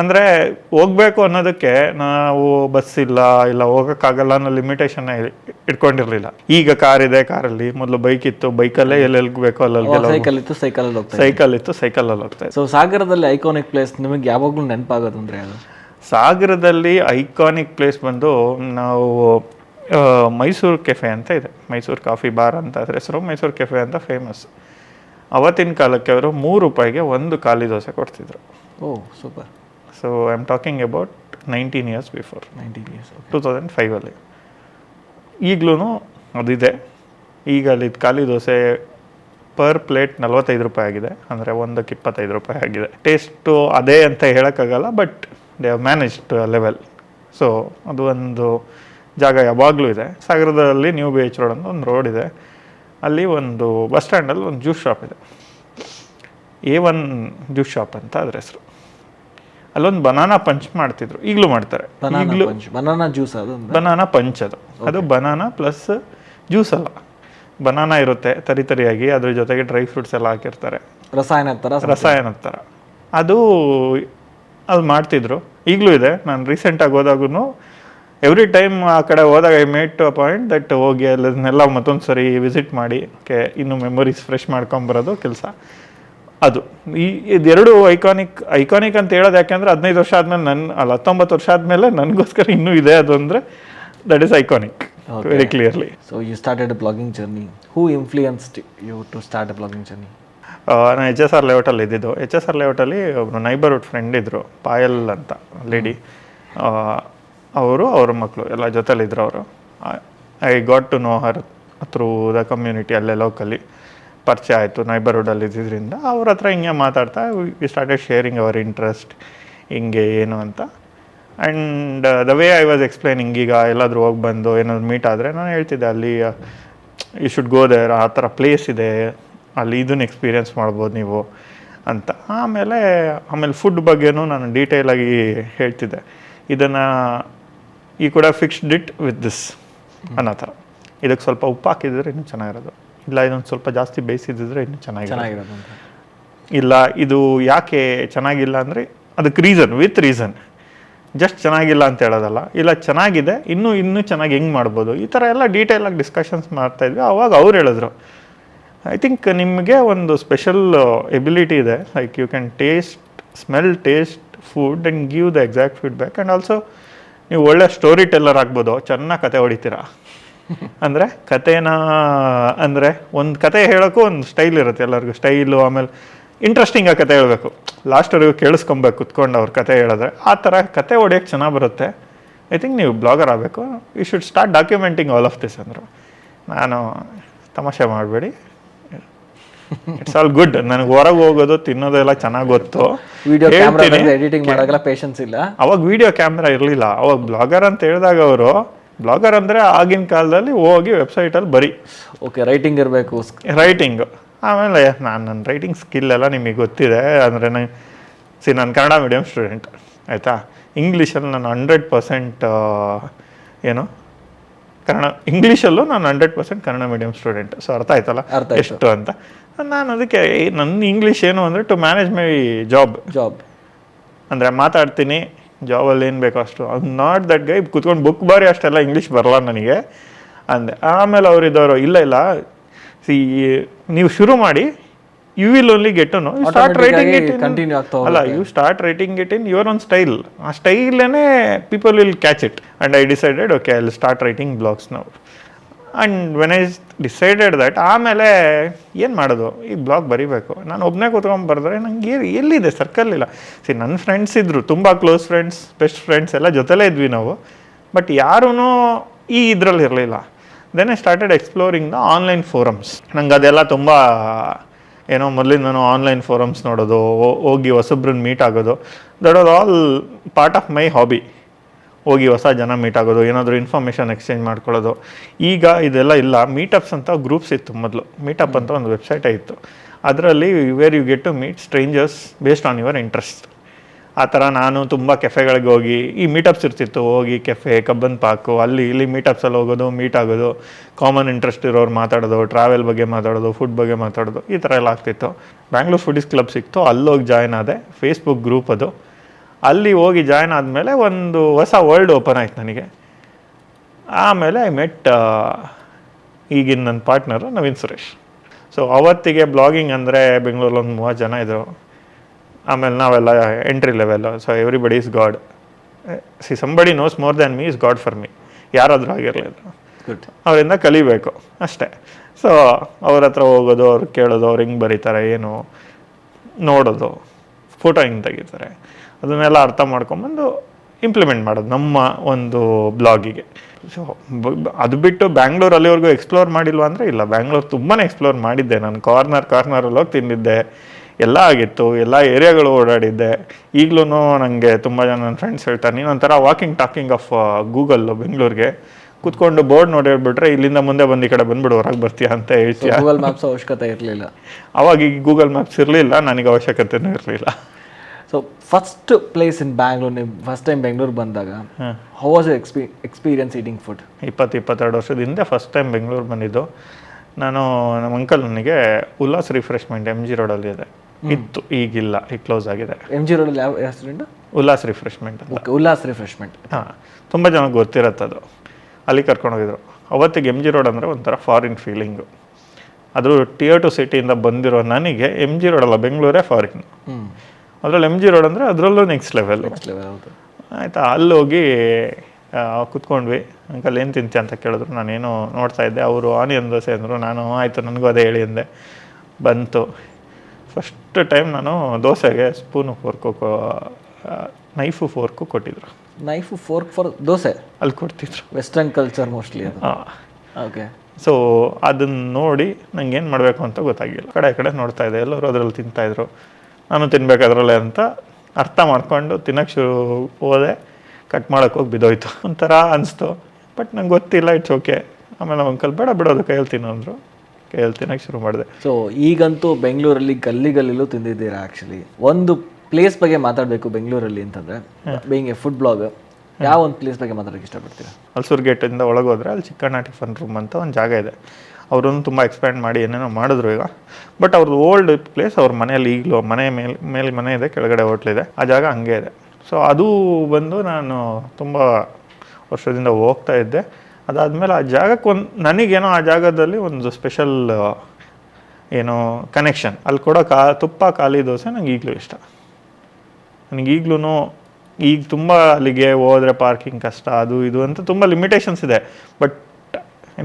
ಅಂದರೆ ಹೋಗ್ಬೇಕು ಅನ್ನೋದಕ್ಕೆ ನಾವು ಬಸ್ ಇಲ್ಲ ಇಲ್ಲ ಹೋಗೋಕ್ಕಾಗಲ್ಲ ಅನ್ನೋ ಲಿಮಿಟೇಷನ್ ಇಟ್ಕೊಂಡಿರಲಿಲ್ಲ. ಈಗ ಕಾರ್ ಇದೆ ಕಾರಲ್ಲಿ ಮೊದಲು ಬೈಕ್ ಇತ್ತು ಬೈಕಲ್ಲೇ ಎಲ್ಲೆಲ್ಲಿ ಬೇಕು ಅಲ್ಲಿ ಸೈಕಲ್ ಇತ್ತು ಸೈಕಲಲ್ಲಿ ಹೋಗ್ತಾ ಸೈಕಲ್ ಇತ್ತು ಸೈಕಲಲ್ಲಿ ಅಲ್ಲಿ ಇದ್ದೆ ಸೊ ಸಾಗರದಲ್ಲಿ ಐಕಾನಿಕ್ ಪ್ಲೇಸ್ ನಿಮಗೆ ಯಾವಾಗಲೂ ನೆನಪಾಗೋದು ಅಂದರೆ ಅದು ಸಾಗರದಲ್ಲಿ ಐಕಾನಿಕ್ ಪ್ಲೇಸ್ ಬಂದು ನಾವು ಮೈಸೂರು ಕೆಫೆ ಅಂತ ಇದೆ. ಮೈಸೂರು ಕಾಫಿ ಬಾರ್ ಅಂತ ಅದ್ರ ಹೆಸರು. ಮೈಸೂರು ಕೆಫೆ ಅಂತ ಫೇಮಸ್ ಅವತ್ತಿನ ಕಾಲಕ್ಕೆ ಅವರು ಮೂರು ರೂಪಾಯಿಗೆ ಒಂದು ಖಾಲಿ ದೋಸೆ ಕೊಡ್ತಿದ್ರು. ಓ super so I am talking about nineteen years before nineteen years two thousand ಫೈವಲ್ಲಿ ಈಗಲೂ ಅದಿದೆ. ಈಗ ಅಲ್ಲಿ ಖಾಲಿ ದೋಸೆ ಪರ್ ಪ್ಲೇಟ್ ನಲ್ವತ್ತೈದು ರೂಪಾಯಿ ಆಗಿದೆ. ಅಂದರೆ ಒಂದಕ್ಕೆ ಇಪ್ಪತ್ತೈದು ರೂಪಾಯಿ ಆಗಿದೆ. ಟೇಸ್ಟು ಅದೇ ಅಂತ ಹೇಳೋಕ್ಕಾಗಲ್ಲ but they have managed level so ಅದು ಒಂದು ಜಾಗ ಯಾವಾಗಲೂ ಇದೆ. ಸಾಗರದಲ್ಲಿ ನ್ಯೂ ಬಿ ಎಚ್ ರೋಡ್ ಅಂತ ಒಂದು ರೋಡ್ ಇದೆ. ಅಲ್ಲಿ ಒಂದು ಬಸ್ ಸ್ಟ್ಯಾಂಡಲ್ಲಿ ಒಂದು ಜ್ಯೂಸ್ ಶಾಪ್ ಇದೆ. ಎ ಒನ್ ಜ್ಯೂಸ್ ಶಾಪ್ ಅಂತ ಅದ್ರ ಹೆಸರು. ಅಲ್ಲೊಂದು ಬನಾನಾ ಪಂಚ್ ಮಾಡ್ತಿದ್ರು. ಈಗಲೂ ಮಾಡ್ತಾರೆ. ಬನಾನಾ ಈಗಲೂ ಪಂಚ್. ಬನಾನಾ ಜ್ಯೂಸ್ ಅದು ಬನಾನಾ ಪಂಚ್ ಅದು. ಅದು ಬನಾನಾ ಪ್ಲಸ್ ಜ್ಯೂಸ್ ಅಲ್ಲ. ಬನಾನಾ ಇರುತ್ತೆ ತರಿ ತರಿಯಾಗಿ. ಅದ್ರ ಜೊತೆಗೆ ಡ್ರೈ ಫ್ರೂಟ್ಸ್ ಎಲ್ಲ ಹಾಕಿರ್ತಾರೆ. ರಸಾಯನ ಥರ ರಸಾಯನ ಥರ ಅದು ಅದು ಮಾಡ್ತಿದ್ರು. ಈಗಲೂ ಇದೆ. ನಾನು ರೀಸೆಂಟಾಗಿ ಹೋದಾಗೂ ಎವ್ರಿ ಟೈಮ್ ಆ ಕಡೆ ಹೋದಾಗ I made to a point that ಹೋಗಿ ಅದನ್ನೆಲ್ಲ ಮತ್ತೊಂದು ಸರಿ ವಿಸಿಟ್ ಮಾಡಿ ಓಕೆ ಇನ್ನು ಮೆಮೊರೀಸ್ ಫ್ರೆಶ್ ಮಾಡ್ಕೊಂಬರೋದು ಕೆಲಸ. ಅದು. ಈ ಇದೆರಡು ಐಕಾನಿಕ್ ಐಕಾನಿಕ್ ಅಂತ ಹೇಳೋದು ಯಾಕೆಂದ್ರೆ ಹದಿನೈದು ವರ್ಷ ಆದಮೇಲೆ ನನ್ನ ಅಲ್ಲ ಹತ್ತೊಂಬತ್ತು ವರ್ಷ ಆದಮೇಲೆ ನನಗೋಸ್ಕರ ಇನ್ನೂ ಇದೆ ಅದು ಅಂದರೆ that is iconic very clearly so you started blogging journey who influenced you to start a blogging journey ನಾನು ಎಚ್ ಎಸ್ ಆರ್ ಲೇಔಟಲ್ಲಿ ಇದ್ದಿದ್ದು. ಎಚ್ ಎಸ್ ಆರ್ ಲೇಔಟಲ್ಲಿ ಒಬ್ಬರು ನೈಬರ್ಹುಡ್ ಫ್ರೆಂಡ್ ಇದ್ದರು ಪಾಯಲ್ ಅಂತ ಲೇಡಿ ಅವರು ಅವ್ರ ಮಕ್ಕಳು ಎಲ್ಲ ಜೊತೆಲಿದ್ರು ಅವರು. I got to know her through the community ಅಲ್ಲೇ ಲೋಕಲಿ ಪರಿಚಯ ಆಯಿತು ನೈಬರ್ಹುಡಲ್ಲಿ ಇದ್ದಿದ್ದರಿಂದ ಅವ್ರ ಹತ್ರ ಹಿಂಗೆ ಮಾತಾಡ್ತಾ we started sharing our interest ಹಿಂಗೆ ಏನು ಅಂತ. And the way I was explaining ಈಗ ಎಲ್ಲಾದರೂ ಹೋಗಿ ಬಂದು ಏನಾದರೂ ಮೀಟ್ ಆದರೆ ನಾನು ಹೇಳ್ತಿದ್ದೆ, ಅಲ್ಲಿ ಯು ಶುಡ್ ಗೋ ದೇರ್ ಆ ಥರ ಪ್ಲೇಸ್ ಇದೆ, ಅಲ್ಲಿ ಇದನ್ನು ಎಕ್ಸ್ಪೀರಿಯೆನ್ಸ್ ಮಾಡ್ಬೋದು ನೀವು, ಅಂತ. ಆಮೇಲೆ ಆಮೇಲೆ ಫುಡ್ ಬಗ್ಗೆನೂ ನಾನು ಡೀಟೇಲಾಗಿ ಹೇಳ್ತಿದ್ದೆ. ಇದನ್ನು ಈ ಕೂಡ ಫಿಕ್ಸ್ಡ್ ಇಟ್ ವಿತ್ ದಿಸ್ ಅನ್ನೋ ಥರ. ಇದಕ್ಕೆ ಸ್ವಲ್ಪ ಉಪ್ಪು ಹಾಕಿದ್ರೆ ಇನ್ನೂ ಚೆನ್ನಾಗಿರೋದು. ಇಲ್ಲ ಇದೊಂದು ಸ್ವಲ್ಪ ಜಾಸ್ತಿ ಬೇಯಿಸಿದ್ರೆ ಇನ್ನೂ ಚೆನ್ನಾಗಿ ಇಲ್ಲ ಇದು ಯಾಕೆ ಚೆನ್ನಾಗಿಲ್ಲ ಅಂದರೆ ಅದಕ್ಕೆ ರೀಸನ್ ವಿತ್ ರೀಸನ್ ಜಸ್ಟ್ ಚೆನ್ನಾಗಿಲ್ಲ ಅಂತ ಹೇಳೋದಲ್ಲ. ಇಲ್ಲ ಚೆನ್ನಾಗಿದೆ ಇನ್ನೂ ಇನ್ನೂ ಚೆನ್ನಾಗಿ ಹೆಂಗೆ ಮಾಡ್ಬೋದು? ಈ ಥರ ಎಲ್ಲ ಡೀಟೇಲಾಗಿ ಡಿಸ್ಕಷನ್ಸ್ ಮಾಡ್ತಾ ಇದ್ವಿ. ಅವಾಗ ಅವ್ರು ಹೇಳಿದ್ರು. ಐ ಥಿಂಕ್ ನಿಮಗೆ ಒಂದು ಸ್ಪೆಷಲ್ ಎಬಿಲಿಟಿ ಇದೆ. Like you can taste smell taste food and give the exact feedback and also ನೀವು ಒಳ್ಳೆ ಸ್ಟೋರಿ ಟೆಲ್ಲರ್ ಆಗ್ಬೋದು. ಚೆನ್ನಾಗಿ ಕತೆ ಹೊಡಿತೀರಾ. ಅಂದರೆ ಕಥೆನ ಅಂದರೆ ಒಂದು ಕತೆ ಹೇಳೋಕ್ಕೂ ಒಂದು ಸ್ಟೈಲ್ ಇರುತ್ತೆ ಎಲ್ಲರಿಗೂ. ಸ್ಟೈಲು ಆಮೇಲೆ ಇಂಟ್ರೆಸ್ಟಿಂಗ್ ಆಗಿ ಕತೆ ಹೇಳಬೇಕು. ಲಾಸ್ಟವರೆಗೂ ಕೇಳಿಸ್ಕೊಬೇಕು ಕುತ್ಕೊಂಡು ಅವ್ರ ಕತೆ ಹೇಳಿದ್ರೆ. ಆ ಥರ ಕತೆ ಹೊಡಿಯೋಕ್ಕೆ ಚೆನ್ನಾಗಿ ಬರುತ್ತೆ. ಐ ಥಿಂಕ್ ನೀವು ಬ್ಲಾಗರ್ ಆಗಬೇಕು. You should start documenting all of this ಅಂದರು. ನಾನು ತಮಾಷೆ ಮಾಡಬೇಡಿ. ಇಟ್ಸ್ ಆಲ್ ಗುಡ್ ನನಗೆ ಹೊರಗೆ ಹೋಗೋದು ತಿನ್ನೋದೆಲ್ಲ ಚೆನ್ನಾಗಿ ಗೊತ್ತು. ವಿಡಿಯೋ. ಎಡಿಟಿಂಗ್ ಮಾಡೋಕ್ಕೆಲ್ಲ ಪೇಷನ್ಸ್ ಇಲ್ಲ. ಅವಾಗ ವಿಡಿಯೋ ಕ್ಯಾಮ್ರಾ ಇರಲಿಲ್ಲ. ಅವಾಗ ಬ್ಲಾಗರ್ ಅಂತ ಹೇಳಿದಾಗ ಅವರು ಬ್ಲಾಗರ್ ಅಂದರೆ ಆಗಿನ ಕಾಲದಲ್ಲಿ ಹೋಗಿ ವೆಬ್ಸೈಟಲ್ಲಿ ಬರೀ. ಓಕೆ ರೈಟಿಂಗ್ ಇರಬೇಕು. ರೈಟಿಂಗ್ ಆಮೇಲೆ ನಾನು ನನ್ನ ರೈಟಿಂಗ್ ಸ್ಕಿಲ್ ಎಲ್ಲ ನಿಮಗೆ ಗೊತ್ತಿದೆ. ಅಂದರೆ ನಾನು ಸಿ ನಾನು ಕನ್ನಡ ಮೀಡಿಯಮ್ ಸ್ಟೂಡೆಂಟ್ ಆಯಿತಾ? ಇಂಗ್ಲೀಷಲ್ಲಿ ನಾನು ಹಂಡ್ರೆಡ್ ಪರ್ಸೆಂಟ್ ಏನು? ಕನ್ನಡ ಇಂಗ್ಲೀಷಲ್ಲೂ ನಾನು hundred percent Kannada medium student so ಅರ್ಥ ಆಯ್ತಲ್ಲ. ಎಷ್ಟು ಅಂತ. ನಾನು ಅದಕ್ಕೆ ನನ್ನ ಇಂಗ್ಲೀಷ್ ಏನು ಅಂದರೆ to manage my job job ಅಂದರೆ ಮಾತಾಡ್ತೀನಿ ಜಾಬಲ್ಲಿ ಏನು ಬೇಕೋ ಅಷ್ಟು. ಅದು ನಾಟ್ ದಟ್ ಗೈ ಕುತ್ಕೊಂಡು ಬುಕ್ ಬಾರಿ ಅಷ್ಟೆಲ್ಲ ಇಂಗ್ಲೀಷ್ ಬರಲ್ಲ ನನಗೆ. ಅಂದೆ ಆಮೇಲೆ ಅವರಿದ್ದವರು ಇಲ್ಲ ಇಲ್ಲ. ಸಿ ನೀವು ಶುರು ಮಾಡಿ you will only get no start writing it continue ಆಗ್ತಾ ಅಲ್ಲ you start writing it in your own style ಆ ಸ್ಟೈಲೇ people will catch it and I decided okay I start writing blogs ನಾವು and when I decided that ಆಮೇಲೆ ಏನು ಮಾಡೋದು? ಈ blog ಬರೀಬೇಕು. ನಾನು ಒಬ್ಬನೇ ಕೂತ್ಕೊಂಡು ಬರೆದ್ರೆ ನಂಗೆ ಎಲ್ಲಿದೆ? ಸರ್ಕಲ್ ಇಲ್ಲ. ಸಿ ನನ್ನ ಫ್ರೆಂಡ್ಸ್ ಇದ್ದರು ತುಂಬ ಕ್ಲೋಸ್ ಫ್ರೆಂಡ್ಸ್ ಬೆಸ್ಟ್ ಫ್ರೆಂಡ್ಸ್ ಎಲ್ಲ ಜೊತೆಲೇ ಇದ್ವಿ ನಾವು. ಬಟ್ ಯಾರೂ ಈ ಇದರಲ್ಲಿ ಇರಲಿಲ್ಲ. Then I started exploring the online forums ನಂಗೆ ಅದೆಲ್ಲ ತುಂಬ, ಏನೋ ಮೊದಲಿಂದನೂ ಆನ್ಲೈನ್ ಫೋರಮ್ಸ್ ನೋಡೋದು ಹೋಗಿ ಹೊಸೊಬ್ರನ್ನ ಮೀಟ್ ಆಗೋದು. That as all part of my hobby ಹೋಗಿ ಹೊಸ ಜನ ಮೀಟ್ ಆಗೋದು, ಏನಾದರೂ ಇನ್ಫಾರ್ಮೇಷನ್ ಎಕ್ಸ್ಚೇಂಜ್ ಮಾಡ್ಕೊಳ್ಳೋದು. ಈಗ ಇದೆಲ್ಲ ಇಲ್ಲ. ಮೀಟಪ್ಸ್ ಅಂತ ಗ್ರೂಪ್ಸ್ ಇತ್ತು ಮೊದಲು. ಮೀಟಪ್ ಅಂತ ಒಂದು ವೆಬ್ಸೈಟೇ ಇತ್ತು. ಅದರಲ್ಲಿ where you get to meet strangers based on your interest ಆ ಥರ ನಾನು ತುಂಬ ಕೆಫೆಗಳಿಗೆ ಹೋಗಿ, ಈ ಮೀಟಪ್ಸ್ ಇರ್ತಿತ್ತು. ಹೋಗಿ ಕೆಫೆ ಕಬ್ಬನ್ ಪಾರ್ಕು ಅಲ್ಲಿ ಇಲ್ಲಿ ಮೀಟಪ್ಸಲ್ಲಿ ಹೋಗೋದು ಮೀಟ್ ಆಗೋದು ಕಾಮನ್ ಇಂಟ್ರೆಸ್ಟ್ ಇರೋರು ಮಾತಾಡೋದು ಟ್ರಾವೆಲ್ ಬಗ್ಗೆ ಮಾತಾಡೋದು ಫುಡ್ ಬಗ್ಗೆ ಮಾತಾಡೋದು, ಈ ಥರ ಎಲ್ಲ ಆಗ್ತಿತ್ತು. ಬ್ಯಾಂಗ್ಳೂರ್ ಫುಡಿಸ್ ಕ್ಲಬ್ ಸಿಕ್ತು. ಅಲ್ಲೋಗಿ ಜಾಯ್ನ್ ಆದೆ. ಫೇಸ್ಬುಕ್ ಗ್ರೂಪ್ ಅದು. ಅಲ್ಲಿ ಹೋಗಿ ಜಾಯ್ನ್ ಆದಮೇಲೆ ಒಂದು ಹೊಸ ವರ್ಲ್ಡ್ ಓಪನ್ ಆಯ್ತು ನನಗೆ. ಆಮೇಲೆ ಐ ಮೆಟ್ ಈಗಿನ ನನ್ನ ಪಾರ್ಟ್ನರು ನವೀನ್ ಸುರೇಶ್. ಸೊ ಅವತ್ತಿಗೆ ಬ್ಲಾಗಿಂಗ್ ಅಂದರೆ ಬೆಂಗಳೂರಲ್ಲಿ ಒಂದು ಮೂವತ್ತು ಜನ ಇದ್ದರು ಆಮೇಲೆ ನಾವೆಲ್ಲ entry level so everybody is god see somebody knows more than me is god for me ಯಾರಾದರೂ ಆಗಿರಲಿಲ್ಲ ಅವರಿಂದ ಕಲಿಬೇಕು ಅಷ್ಟೇ. ಸೊ ಅವ್ರ ಹತ್ರ ಹೋಗೋದು ಅವ್ರು ಕೇಳೋದು ಅವ್ರು ಹಿಂಗೆ ಬರೀತಾರೆ ಏನು ನೋಡೋದು. ಫೋಟೋ ಹಿಂಗೆ ತೆಗಿತಾರೆ. ಅದನ್ನೆಲ್ಲ ಅರ್ಥ ಮಾಡ್ಕೊಂಬಂದು ಇಂಪ್ಲಿಮೆಂಟ್ ಮಾಡೋದು ನಮ್ಮ ಒಂದು ಬ್ಲಾಗಿಗೆ ಸೊ ಅದು ಬಿಟ್ಟು ಬ್ಯಾಂಗ್ಳೂರ್ ಅಲ್ಲಿವರೆಗೂ ಎಕ್ಸ್ಪ್ಲೋರ್ ಮಾಡಿಲ್ವಾ ಅಂದರೆ ಇಲ್ಲ. ಬ್ಯಾಂಗ್ಳೂರ್ ತುಂಬಾ ಎಕ್ಸ್ಪ್ಲೋರ್ ಮಾಡಿದ್ದೆ. ನಾನು ಕಾರ್ನರ್ ಕಾರ್ನರಲ್ಲಿ ಹೋಗಿ ತಿಂದಿದ್ದೆ. ಎಲ್ಲ ಆಗಿತ್ತು. ಎಲ್ಲ ಏರಿಯಾಗಳು ಓಡಾಡಿದ್ದೆ. ಈಗಲೂ ನನಗೆ ತುಂಬ ಜನ ನನ್ನ ಫ್ರೆಂಡ್ಸ್ ಹೇಳ್ತಾರೆ ನೀನು ಒಂಥರ ವಾಕಿಂಗ್ ಟಾಕಿಂಗ್ ಆಫ್ ಗೂಗಲ್ಲು ಬೆಂಗಳೂರಿಗೆ ಕುತ್ಕೊಂಡು ಬೋರ್ಡ್ ನೋಡಿ ಹೇಳ್ಬಿಟ್ರೆ ಇಲ್ಲಿಂದ ಮುಂದೆ ಬಂದು ಈ ಕಡೆ ಬಂದ್ಬಿಡು ಹೊರಗೆ ಬರ್ತೀಯ ಅಂತ ಹೇಳ್ತೀಯ? ಗೂಗಲ್ ಮ್ಯಾಪ್ಸ್ ಅವಶ್ಯಕತೆ ಇರಲಿಲ್ಲ. ಅವಾಗ ಈಗ ಗೂಗಲ್ ಮ್ಯಾಪ್ಸ್ ಇರಲಿಲ್ಲ. ನನಗೆ ಅವಶ್ಯಕತೆನೂ ಇರಲಿಲ್ಲ. So first place in Bangalore ನೀವು ಫಸ್ಟ್ ಟೈಮ್ ಬೆಂಗಳೂರು ಬಂದಾಗ how. Was ex experience eating food ಇಪ್ಪತ್ತು ಇಪ್ಪತ್ತೆರಡು ವರ್ಷದ ಹಿಂದೆ ಫಸ್ಟ್ ಟೈಮ್ ಬೆಂಗಳೂರು ಬಂದಿದ್ದು. ನಾನು ನಮ್ಮ ಅಂಕಲ್ ನನಗೆ ಉಲ್ಲಾಸ್ ರಿಫ್ರೆಶ್ಮೆಂಟ್ ಎಂ ಜಿ ರೋಡಲ್ಲಿ ಇದೆ. ಇತ್ತು ಈಗಿಲ್ಲ ಈಗ ಕ್ಲೋಸ್ ಆಗಿದೆ. ಎಂ ಜಿ ರೋಡಲ್ಲಿ ಯಾವ restaurant Ullas refreshment okay Ullas refreshment ಹಾಂ ತುಂಬ ಜನ ಗೊತ್ತಿರತ್ತದು ಅದು. ಅಲ್ಲಿ ಕರ್ಕೊಂಡು ಹೋಗಿದ್ರು. ಅವತ್ತಿಗೆ ಎಂ ಜಿ ರೋಡ್ ಅಂದರೆ ಒಂಥರ ಫಾರಿನ್ ಫೀಲಿಂಗು ಅದು ಟಿಯರ್ ಟು ಸಿಟಿಯಿಂದ ಬಂದಿರೋ ನನಗೆ ಎಂ ಜಿ ರೋಡಲ್ಲ ಬೆಂಗಳೂರೇ ಫಾರಿನ್ ಅದರಲ್ಲಿ ಎಂ ಜಿ ರೋಡ್ ಅಂದರೆ ಅದರಲ್ಲೂ ನೆಕ್ಸ್ಟ್ ಲೆವೆಲ್ ನೆಕ್ಸ್ಟ್ ಲೆವೆಲ್ ಹೌದು. ಆಯಿತಾ? ಅಲ್ಲಿ ಹೋಗಿ ಆ, ಕುತ್ಕೊಂಡ್ವಿ. ಅಂಕಲ್ ಏನು ತಿಂತೆ ಅಂತ ಕೇಳಿದ್ರು. ನಾನೇನು ನೋಡ್ತಾ ಇದ್ದೆ. ಅವರು ಆನಿಯನ್ ದೋಸೆ ಅಂದರು. ನಾನು ಆಯಿತು ನನಗೂ ಅದೇ ಹೇಳಿ ಅಂದೆ. ಬಂತು. ಫಸ್ಟ್ ಟೈಮ್ ನಾನು ದೋಸೆಗೆ ಸ್ಪೂನು ಫೋರ್ಕು ನೈಫು ಫೋರ್ಕು ಕೊಟ್ಟಿದ್ರು. Knife fork for dosa? ಅಲ್ಲಿ ಕೊಡ್ತಿದ್ರು. Western culture mostly okay so ಅದನ್ನು ನೋಡಿ ನಂಗೆ ಏನು ಮಾಡಬೇಕು ಅಂತ ಗೊತ್ತಾಗಿಲ್ಲ ಕಡೆ ಕಡೆ ನೋಡ್ತಾ ಇದ್ದೆ. ಎಲ್ಲರೂ ಅದರಲ್ಲಿ ತಿಂತಾಯಿದ್ರು ನಾನು ತಿನ್ಬೇಕಾದ್ರಲ್ಲೇ ಅಂತ ಅರ್ಥ ಮಾಡ್ಕೊಂಡು ತಿನ್ನಕ್ಕೆ ಶುರು ಹೋದೆ. ಕಟ್ ಮಾಡೋಕೆ ಹೋಗಿ ಬಿದ್ದೋಯ್ತು. ಒಂಥರ ಅನಿಸ್ತು. ಬಟ್ ನಂಗೆ ಗೊತ್ತಿಲ್ಲ ಇಟ್ಸ್ ಓಕೆ ಆಮೇಲೆ ಅಂಕಲ್ ಬೇಡ ಬಿಡೋದು ಕೈಯಲ್ಲಿ ತಿನ್ನೋಂದ್ರು ಕೈಯಲ್ಲಿ ತಿನ್ನಕ್ಕೆ ಶುರು ಮಾಡಿದೆ. ಸೊ ಈಗಂತೂ ಬೆಂಗಳೂರಲ್ಲಿ ಗಲ್ಲಿ ಗಲ್ಲಿಲೂ ತಿಂದಿದ್ದೀರಾ ಆ್ಯಕ್ಚುಲಿ ಒಂದು ಪ್ಲೇಸ್ ಬಗ್ಗೆ ಮಾತಾಡಬೇಕು ಬೆಂಗಳೂರಲ್ಲಿ ಅಂತಂದರೆ ಬೀಯಿಂಗ್ ಎ ಫುಡ್ ಬ್ಲಾಗ್ ಯಾವ ಒಂದು ಪ್ಲೇಸ್ ಬಗ್ಗೆ ಮಾತಾಡೋಕ್ಕೆ ಇಷ್ಟಪಡ್ತೀರಾ? ಅಲ್ಸೂರ್ ಗೇಟಿಂದ ಒಳಗೆ ಹೋದ್ರೆ ಅಲ್ಲಿ ಚಿಕ್ಕಣ್ಣ ಟಿಫನ್ ರೂಮ್ ಅಂತ ಒಂದು ಜಾಗ ಇದೆ. ಅವರನ್ನು ತುಂಬ ಎಕ್ಸ್ಪ್ಯಾಂಡ್ ಮಾಡಿ ಏನೇನೋ ಮಾಡಿದ್ರು ಈಗ. ಬಟ್ ಅವ್ರದ್ದು ಓಲ್ಡ್ ಪ್ಲೇಸ್ ಅವ್ರ ಮನೆಯಲ್ಲಿ ಈಗಲೂ ಮನೆ ಮೇಲೆ ಮೇಲೆ ಮನೆ ಇದೆ, ಕೆಳಗಡೆ ಹೋಟ್ಲಿದೆ ಆ ಜಾಗ ಹಂಗೆ ಇದೆ. ಸೊ ಅದು ಬಂದು ನಾನು ತುಂಬ ವರ್ಷದಿಂದ ಹೋಗ್ತಾ ಇದ್ದೆ. ಅದಾದಮೇಲೆ ಆ ಜಾಗಕ್ಕೆ ಒಂದು, ನನಗೇನೋ ಆ ಜಾಗದಲ್ಲಿ ಒಂದು ಸ್ಪೆಷಲ್ ಏನೋ ಕನೆಕ್ಷನ್ ಅಲ್ಲಿ ಕೊಡೋ ಕಾ, ತುಪ್ಪ, ಖಾಲಿ ದೋಸೆ ನಂಗೆ ಈಗಲೂ ಇಷ್ಟ. ನನಗೆ ಈಗಲೂ ಈಗ ತುಂಬ ಅಲ್ಲಿಗೆ ಹೋದರೆ ಪಾರ್ಕಿಂಗ್ ಕಷ್ಟ, ಅದು ಇದು ಅಂತ ತುಂಬ ಲಿಮಿಟೇಷನ್ಸ್ ಇದೆ. But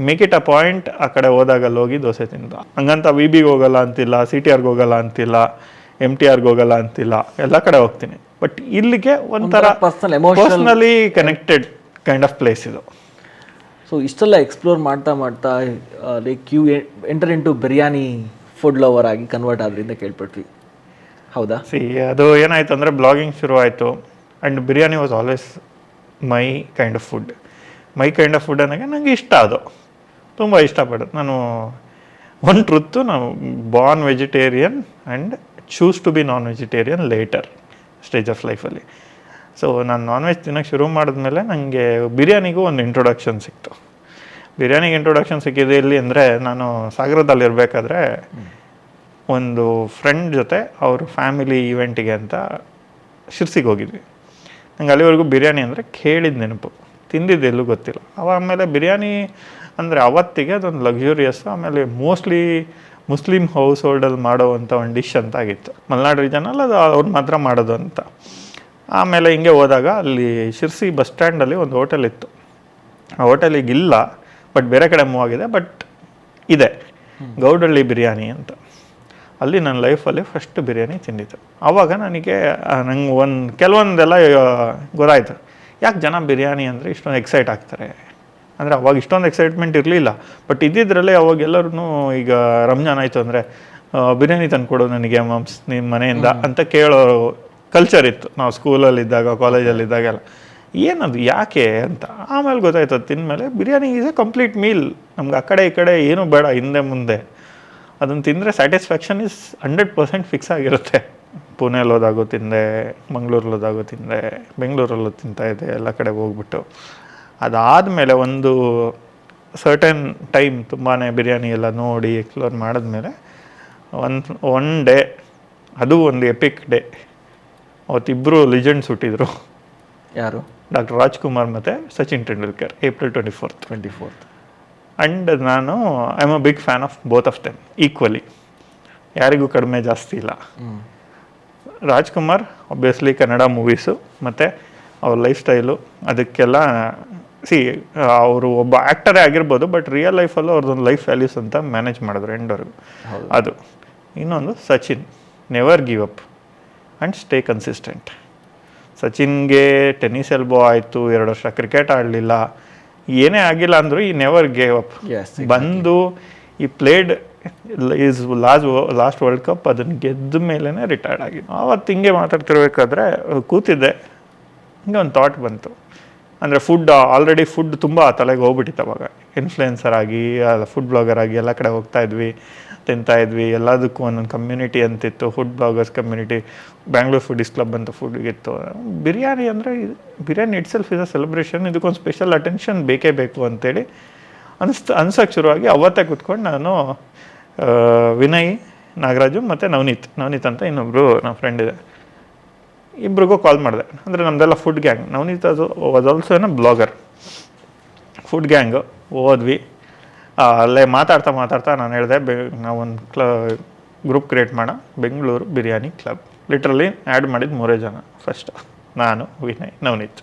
make it a point ಆ ಕಡೆ ಹೋದಾಗ ಅಲ್ಲಿ ಹೋಗಿ ದೋಸೆ ತಿಂದ. ಹಂಗಂತ ವಿ ಬಿಗೆ ಹೋಗಲ್ಲ ಅಂತಿಲ್ಲ ಸಿ ಟಿ ಆರ್ಗೆ ಹೋಗಲ್ಲ ಅಂತಿಲ್ಲ ಎಂ ಟಿ ಆರ್ಗೆ ಹೋಗಲ್ಲ ಅಂತಿಲ್ಲ ಎಲ್ಲ ಕಡೆ ಹೋಗ್ತೀನಿ. ಬಟ್ ಇಲ್ಲಿಗೆ ಒಂಥರ personal personally connected kind of place ಇದು. ಸೊ ಇಷ್ಟೆಲ್ಲ ಎಕ್ಸ್ಪ್ಲೋರ್ ಮಾಡ್ತಾ ಮಾಡ್ತಾ like you enter into biryani food lover ಆಗಿ ಕನ್ವರ್ಟ್ ಆದ್ರಿಂದ ಕೇಳ್ಪಟ್ವಿ. ಹೌದಾ? ಸಿ ಅದು ಏನಾಯ್ತು ಅಂದರೆ ಬ್ಲಾಗಿಂಗ್ ಶುರು ಆಯಿತು. And biryani was always my kind of food my kind of food ಅನ್ನೋಕ್ಕೆ ನನಗೆ ಇಷ್ಟ ಅದು. ತುಂಬ ಇಷ್ಟಪಡೋದು. ನಾನು ಒನ್ ಟ್ರುತ್ತು ನಾವು born vegetarian and choose to be non vegetarian later stage of ಲೈಫಲ್ಲಿ ಸೊ ನಾನು ನಾನ್ ವೆಜ್ ತಿನ್ನೋಕ್ಕೆ ಶುರು ಮಾಡಿದ್ಮೇಲೆ ನನಗೆ ಬಿರಿಯಾನಿಗೂ ಒಂದು ಇಂಟ್ರೊಡಕ್ಷನ್ ಸಿಕ್ತು. ಬಿರಿಯಾನಿಗೆ ಇಂಟ್ರೊಡಕ್ಷನ್ ಸಿಕ್ಕಿದೆ ಇಲ್ಲಿ ಅಂದರೆ ನಾನು ಸಾಗರದಲ್ಲಿರಬೇಕಾದ್ರೆ ಒಂದು ಫ್ರೆಂಡ್ ಜೊತೆ ಅವ್ರ ಫ್ಯಾಮಿಲಿ ಈವೆಂಟಿಗೆ ಅಂತ ಶಿರ್ಸಿಗೆ ಹೋಗಿದ್ವಿ. ನಂಗೆ ಅಲ್ಲಿವರೆಗೂ ಬಿರಿಯಾನಿ ಅಂದರೆ ಕೇಳಿದ ನೆನಪು. ತಿಂದಿದ್ದು ಎಲ್ಲೂ ಗೊತ್ತಿಲ್ಲ. ಅವ ಆಮೇಲೆ ಬಿರಿಯಾನಿ ಅಂದರೆ ಅವತ್ತಿಗೆ ಅದೊಂದು ಲಕ್ಸುರಿಯಸ್ ಆಮೇಲೆ ಮೋಸ್ಟ್ಲಿ ಮುಸ್ಲಿಂ ಹೌಸ್ ಹೋಲ್ಡಲ್ಲಿ ಮಾಡೋವಂಥ ಒಂದು ಡಿಶ್ ಅಂತ ಆಗಿತ್ತು. ಮಲೆನಾಡು ರೀಜನಲ್ಲಿ ಅದು ಅವ್ರು ಮಾತ್ರ ಮಾಡೋದು ಅಂತ. ಆಮೇಲೆ ಹಿಂಗೆ ಹೋದಾಗ ಅಲ್ಲಿ ಶಿರ್ಸಿ ಬಸ್ ಸ್ಟ್ಯಾಂಡಲ್ಲಿ ಒಂದು ಹೋಟೆಲ್ ಇತ್ತು. ಆ ಹೋಟೆಲಿಗೆ ಇಲ್ಲ ಬಟ್ ಬೇರೆ ಕಡೆ ಮೂವ್ ಆಗಿದೆ ಬಟ್ ಇದೆ. ಗೌಡಳ್ಳಿ ಬಿರಿಯಾನಿ ಅಂತ. ಅಲ್ಲಿ ನನ್ನ ಲೈಫಲ್ಲಿ ಫಸ್ಟ್ ಬಿರಿಯಾನಿ ತಿಂದಿತ್ತು ಆವಾಗ ನನಗೆ ನಂಗೆ ಒಂದು ಕೆಲವೊಂದೆಲ್ಲ ಗೊತ್ತಾಯಿತು ಗೊತ್ತಾಯ್ತು. ಯಾಕೆ ಜನ ಬಿರಿಯಾನಿ ಅಂದರೆ ಇಷ್ಟೊಂದು ಎಕ್ಸೈಟ್ ಆಗ್ತಾರೆ? ಅಂದರೆ ಅವಾಗ ಇಷ್ಟೊಂದು ಎಕ್ಸೈಟ್ಮೆಂಟ್ ಇರಲಿಲ್ಲ. ಬಟ್ ಇದ್ದಿದ್ರಲ್ಲೇ ಅವಾಗ ಎಲ್ಲರೂ ಈಗ ರಂಜಾನ್ ಆಯಿತು ಅಂದರೆ ಬಿರಿಯಾನಿ ತಂದುಕೊಡು ನನಗೆ ಮಮ್ಸ್ ನಿಮ್ಮ ಮನೆಯಿಂದ ಅಂತ ಕೇಳೋ ಕಲ್ಚರ್ ಇತ್ತು. ನಾವು ಸ್ಕೂಲಲ್ಲಿದ್ದಾಗ ಕಾಲೇಜಲ್ಲಿದ್ದಾಗೆಲ್ಲ ಏನದು ಯಾಕೆ ಅಂತ. ಆಮೇಲೆ ಗೊತ್ತಾಯ್ತು ಅದು ತಿಂದಮೇಲೆ biryani is a complete meal ನಮ್ಗೆ ಆ ಕಡೆ ಈ ಕಡೆ ಏನೂ ಬೇಡ ಹಿಂದೆ ಮುಂದೆ. ಅದನ್ನು ತಿಂದರೆ satisfaction is hundred percent fix ಆಗಿರುತ್ತೆ. ಪುಣೆಯಲ್ಲಿ ಹೋದಾಗೂ ತಿಂದೆ ಮಂಗಳೂರಲ್ಲಿ ಹೋದಾಗೂ ತಿಂದೆ ಬೆಂಗಳೂರಲ್ಲೂ ತಿಂತಾಯಿದ್ದೆ ಎಲ್ಲ ಕಡೆ ಹೋಗ್ಬಿಟ್ಟು. ಅದಾದಮೇಲೆ ಒಂದು ಸರ್ಟನ್ ಟೈಮ್ ತುಂಬಾ ಬಿರಿಯಾನಿ ಎಲ್ಲ ನೋಡಿ ಎಕ್ಸ್ಪ್ಲೋರ್ ಮಾಡಿದ್ಮೇಲೆ ಒಂದು ಒನ್ ಡೇ ಅದು ಒಂದು ಎಪಿಕ್ ಡೇ ಅವತ್ತಿಬ್ಬರು ಲಿಜೆಂಡ್ಸ್ ಹುಟ್ಟಿದ್ರು. ಯಾರು? ಡಾಕ್ಟರ್ ರಾಜ್ಕುಮಾರ್ ಮತ್ತು Sachin Tendulkar April twenty fourth twenty fourth and ನಾನು I am a big fan of both of them equally ಯಾರಿಗೂ ಕಡಿಮೆ ಜಾಸ್ತಿ ಇಲ್ಲ. ರಾಜ್ಕುಮಾರ್ ಒಬ್ವಿಯಸ್ಲಿ ಕನ್ನಡ ಮೂವೀಸು ಮತ್ತು ಅವ್ರ ಲೈಫ್ ಸ್ಟೈಲು ಅದಕ್ಕೆಲ್ಲ ಸಿ ಅವರು ಒಬ್ಬ ಆ್ಯಕ್ಟರೇ ಆಗಿರ್ಬೋದು ಬಟ್ ರಿಯಲ್ ಲೈಫಲ್ಲೂ ಅವ್ರದ್ದೊಂದು ಲೈಫ್ ವ್ಯಾಲ್ಯೂಸ್ ಅಂತ ಮ್ಯಾನೇಜ್ ಮಾಡಿದ್ರು ಎಂಡ್ವರೆಗೂ. ಅದು. ಇನ್ನೊಂದು Sachin. Never give up and stay consistent ಸಚಿನ್ಗೆ tennis elbow ಆಯಿತು ಎರಡು ವರ್ಷ ಕ್ರಿಕೆಟ್ ಆಡಲಿಲ್ಲ. ಏನೇ ಆಗಿಲ್ಲ ಅಂದರೂ ಈ ನೆವರ್ ಗೇವ್ ಅಪ್ ಬಂದು ಈ played his last last world cup ಅದನ್ನು ಗೆದ್ದ ಮೇಲೇ ರಿಟೈರ್ಡ್ ಆಗಿದ್ದು ಆವತ್ತು ಹಿಂಗೆ ಮಾತಾಡ್ತಿರ್ಬೇಕಾದ್ರೆ ಕೂತಿದ್ದೆ. ಹಿಂಗೆ ಒಂದು ಥಾಟ್ ಬಂತು. ಅಂದರೆ ಫುಡ್ ಆಲ್ರೆಡಿ ಫುಡ್ ತುಂಬ ತಲೆಗೆ ಹೋಗ್ಬಿಟ್ಟಿತ್ತು ಅವಾಗ. ಇನ್ಫ್ಲುಯೆನ್ಸರ್ ಆಗಿ ಫುಡ್ ಬ್ಲಾಗರ್ ಆಗಿ ಎಲ್ಲ ಕಡೆ ಹೋಗ್ತಾ ಇದ್ವಿ, ತಿಂತಾ ಇದ್ವಿ. ಎಲ್ಲದಕ್ಕೂ ಒಂದೊಂದು ಕಮ್ಯುನಿಟಿ ಅಂತಿತ್ತು food bloggers community Bangalore foodies club ಅಂತ ಫುಡ್ಗಿತ್ತು ಬಿರಿಯಾನಿ ಅಂದರೆ biryani itself is a celebration ಇದಕ್ಕೊಂದು ಸ್ಪೆಷಲ್ ಅಟೆನ್ಷನ್ ಬೇಕೇ ಬೇಕು ಅಂತೇಳಿ ಅನ್ಸ್ ಅನ್ಸೋಕ್ಕೆ ಶುರುವಾಗಿ ಅವತ್ತೇ ಕೂತ್ಕೊಂಡು ನಾನು ವಿನಯ್ ನಾಗರಾಜು ಮತ್ತು ನವನೀತ್ ನವನೀತ್ ಅಂತ ಇನ್ನೊಬ್ಬರು ನಮ್ಮ ಫ್ರೆಂಡ್ ಇದೆ ಇಬ್ರಿಗೂ ಕಾಲ್ ಮಾಡಿದೆ. ಅಂದರೆ ನಮ್ಮದೆಲ್ಲ ಫುಡ್ ಗ್ಯಾಂಗ್ ನವನೀತ್ ಅದು ವಾಸ್ ಆಲ್ಸೋ ಏನೋ ಬ್ಲಾಗರ್ ಫುಡ್ ಗ್ಯಾಂಗು ಹೋದ್ವಿ ಅಲ್ಲೇ ಮಾತಾಡ್ತಾ ಮಾತಾಡ್ತಾ ನಾನು ಹೇಳಿದೆ, ಬೆ, ನಾವೊಂದು ಕ್ಲ ಗ್ರೂಪ್ ಕ್ರಿಯೇಟ್ ಮಾಡೋಣ Bengaluru biryani club literally add ಮಾಡಿದ್ದು ಮೂರೇ ಜನ. ಫಸ್ಟ್ ನಾನು, ವಿನಯ್, ನವನೀತ್.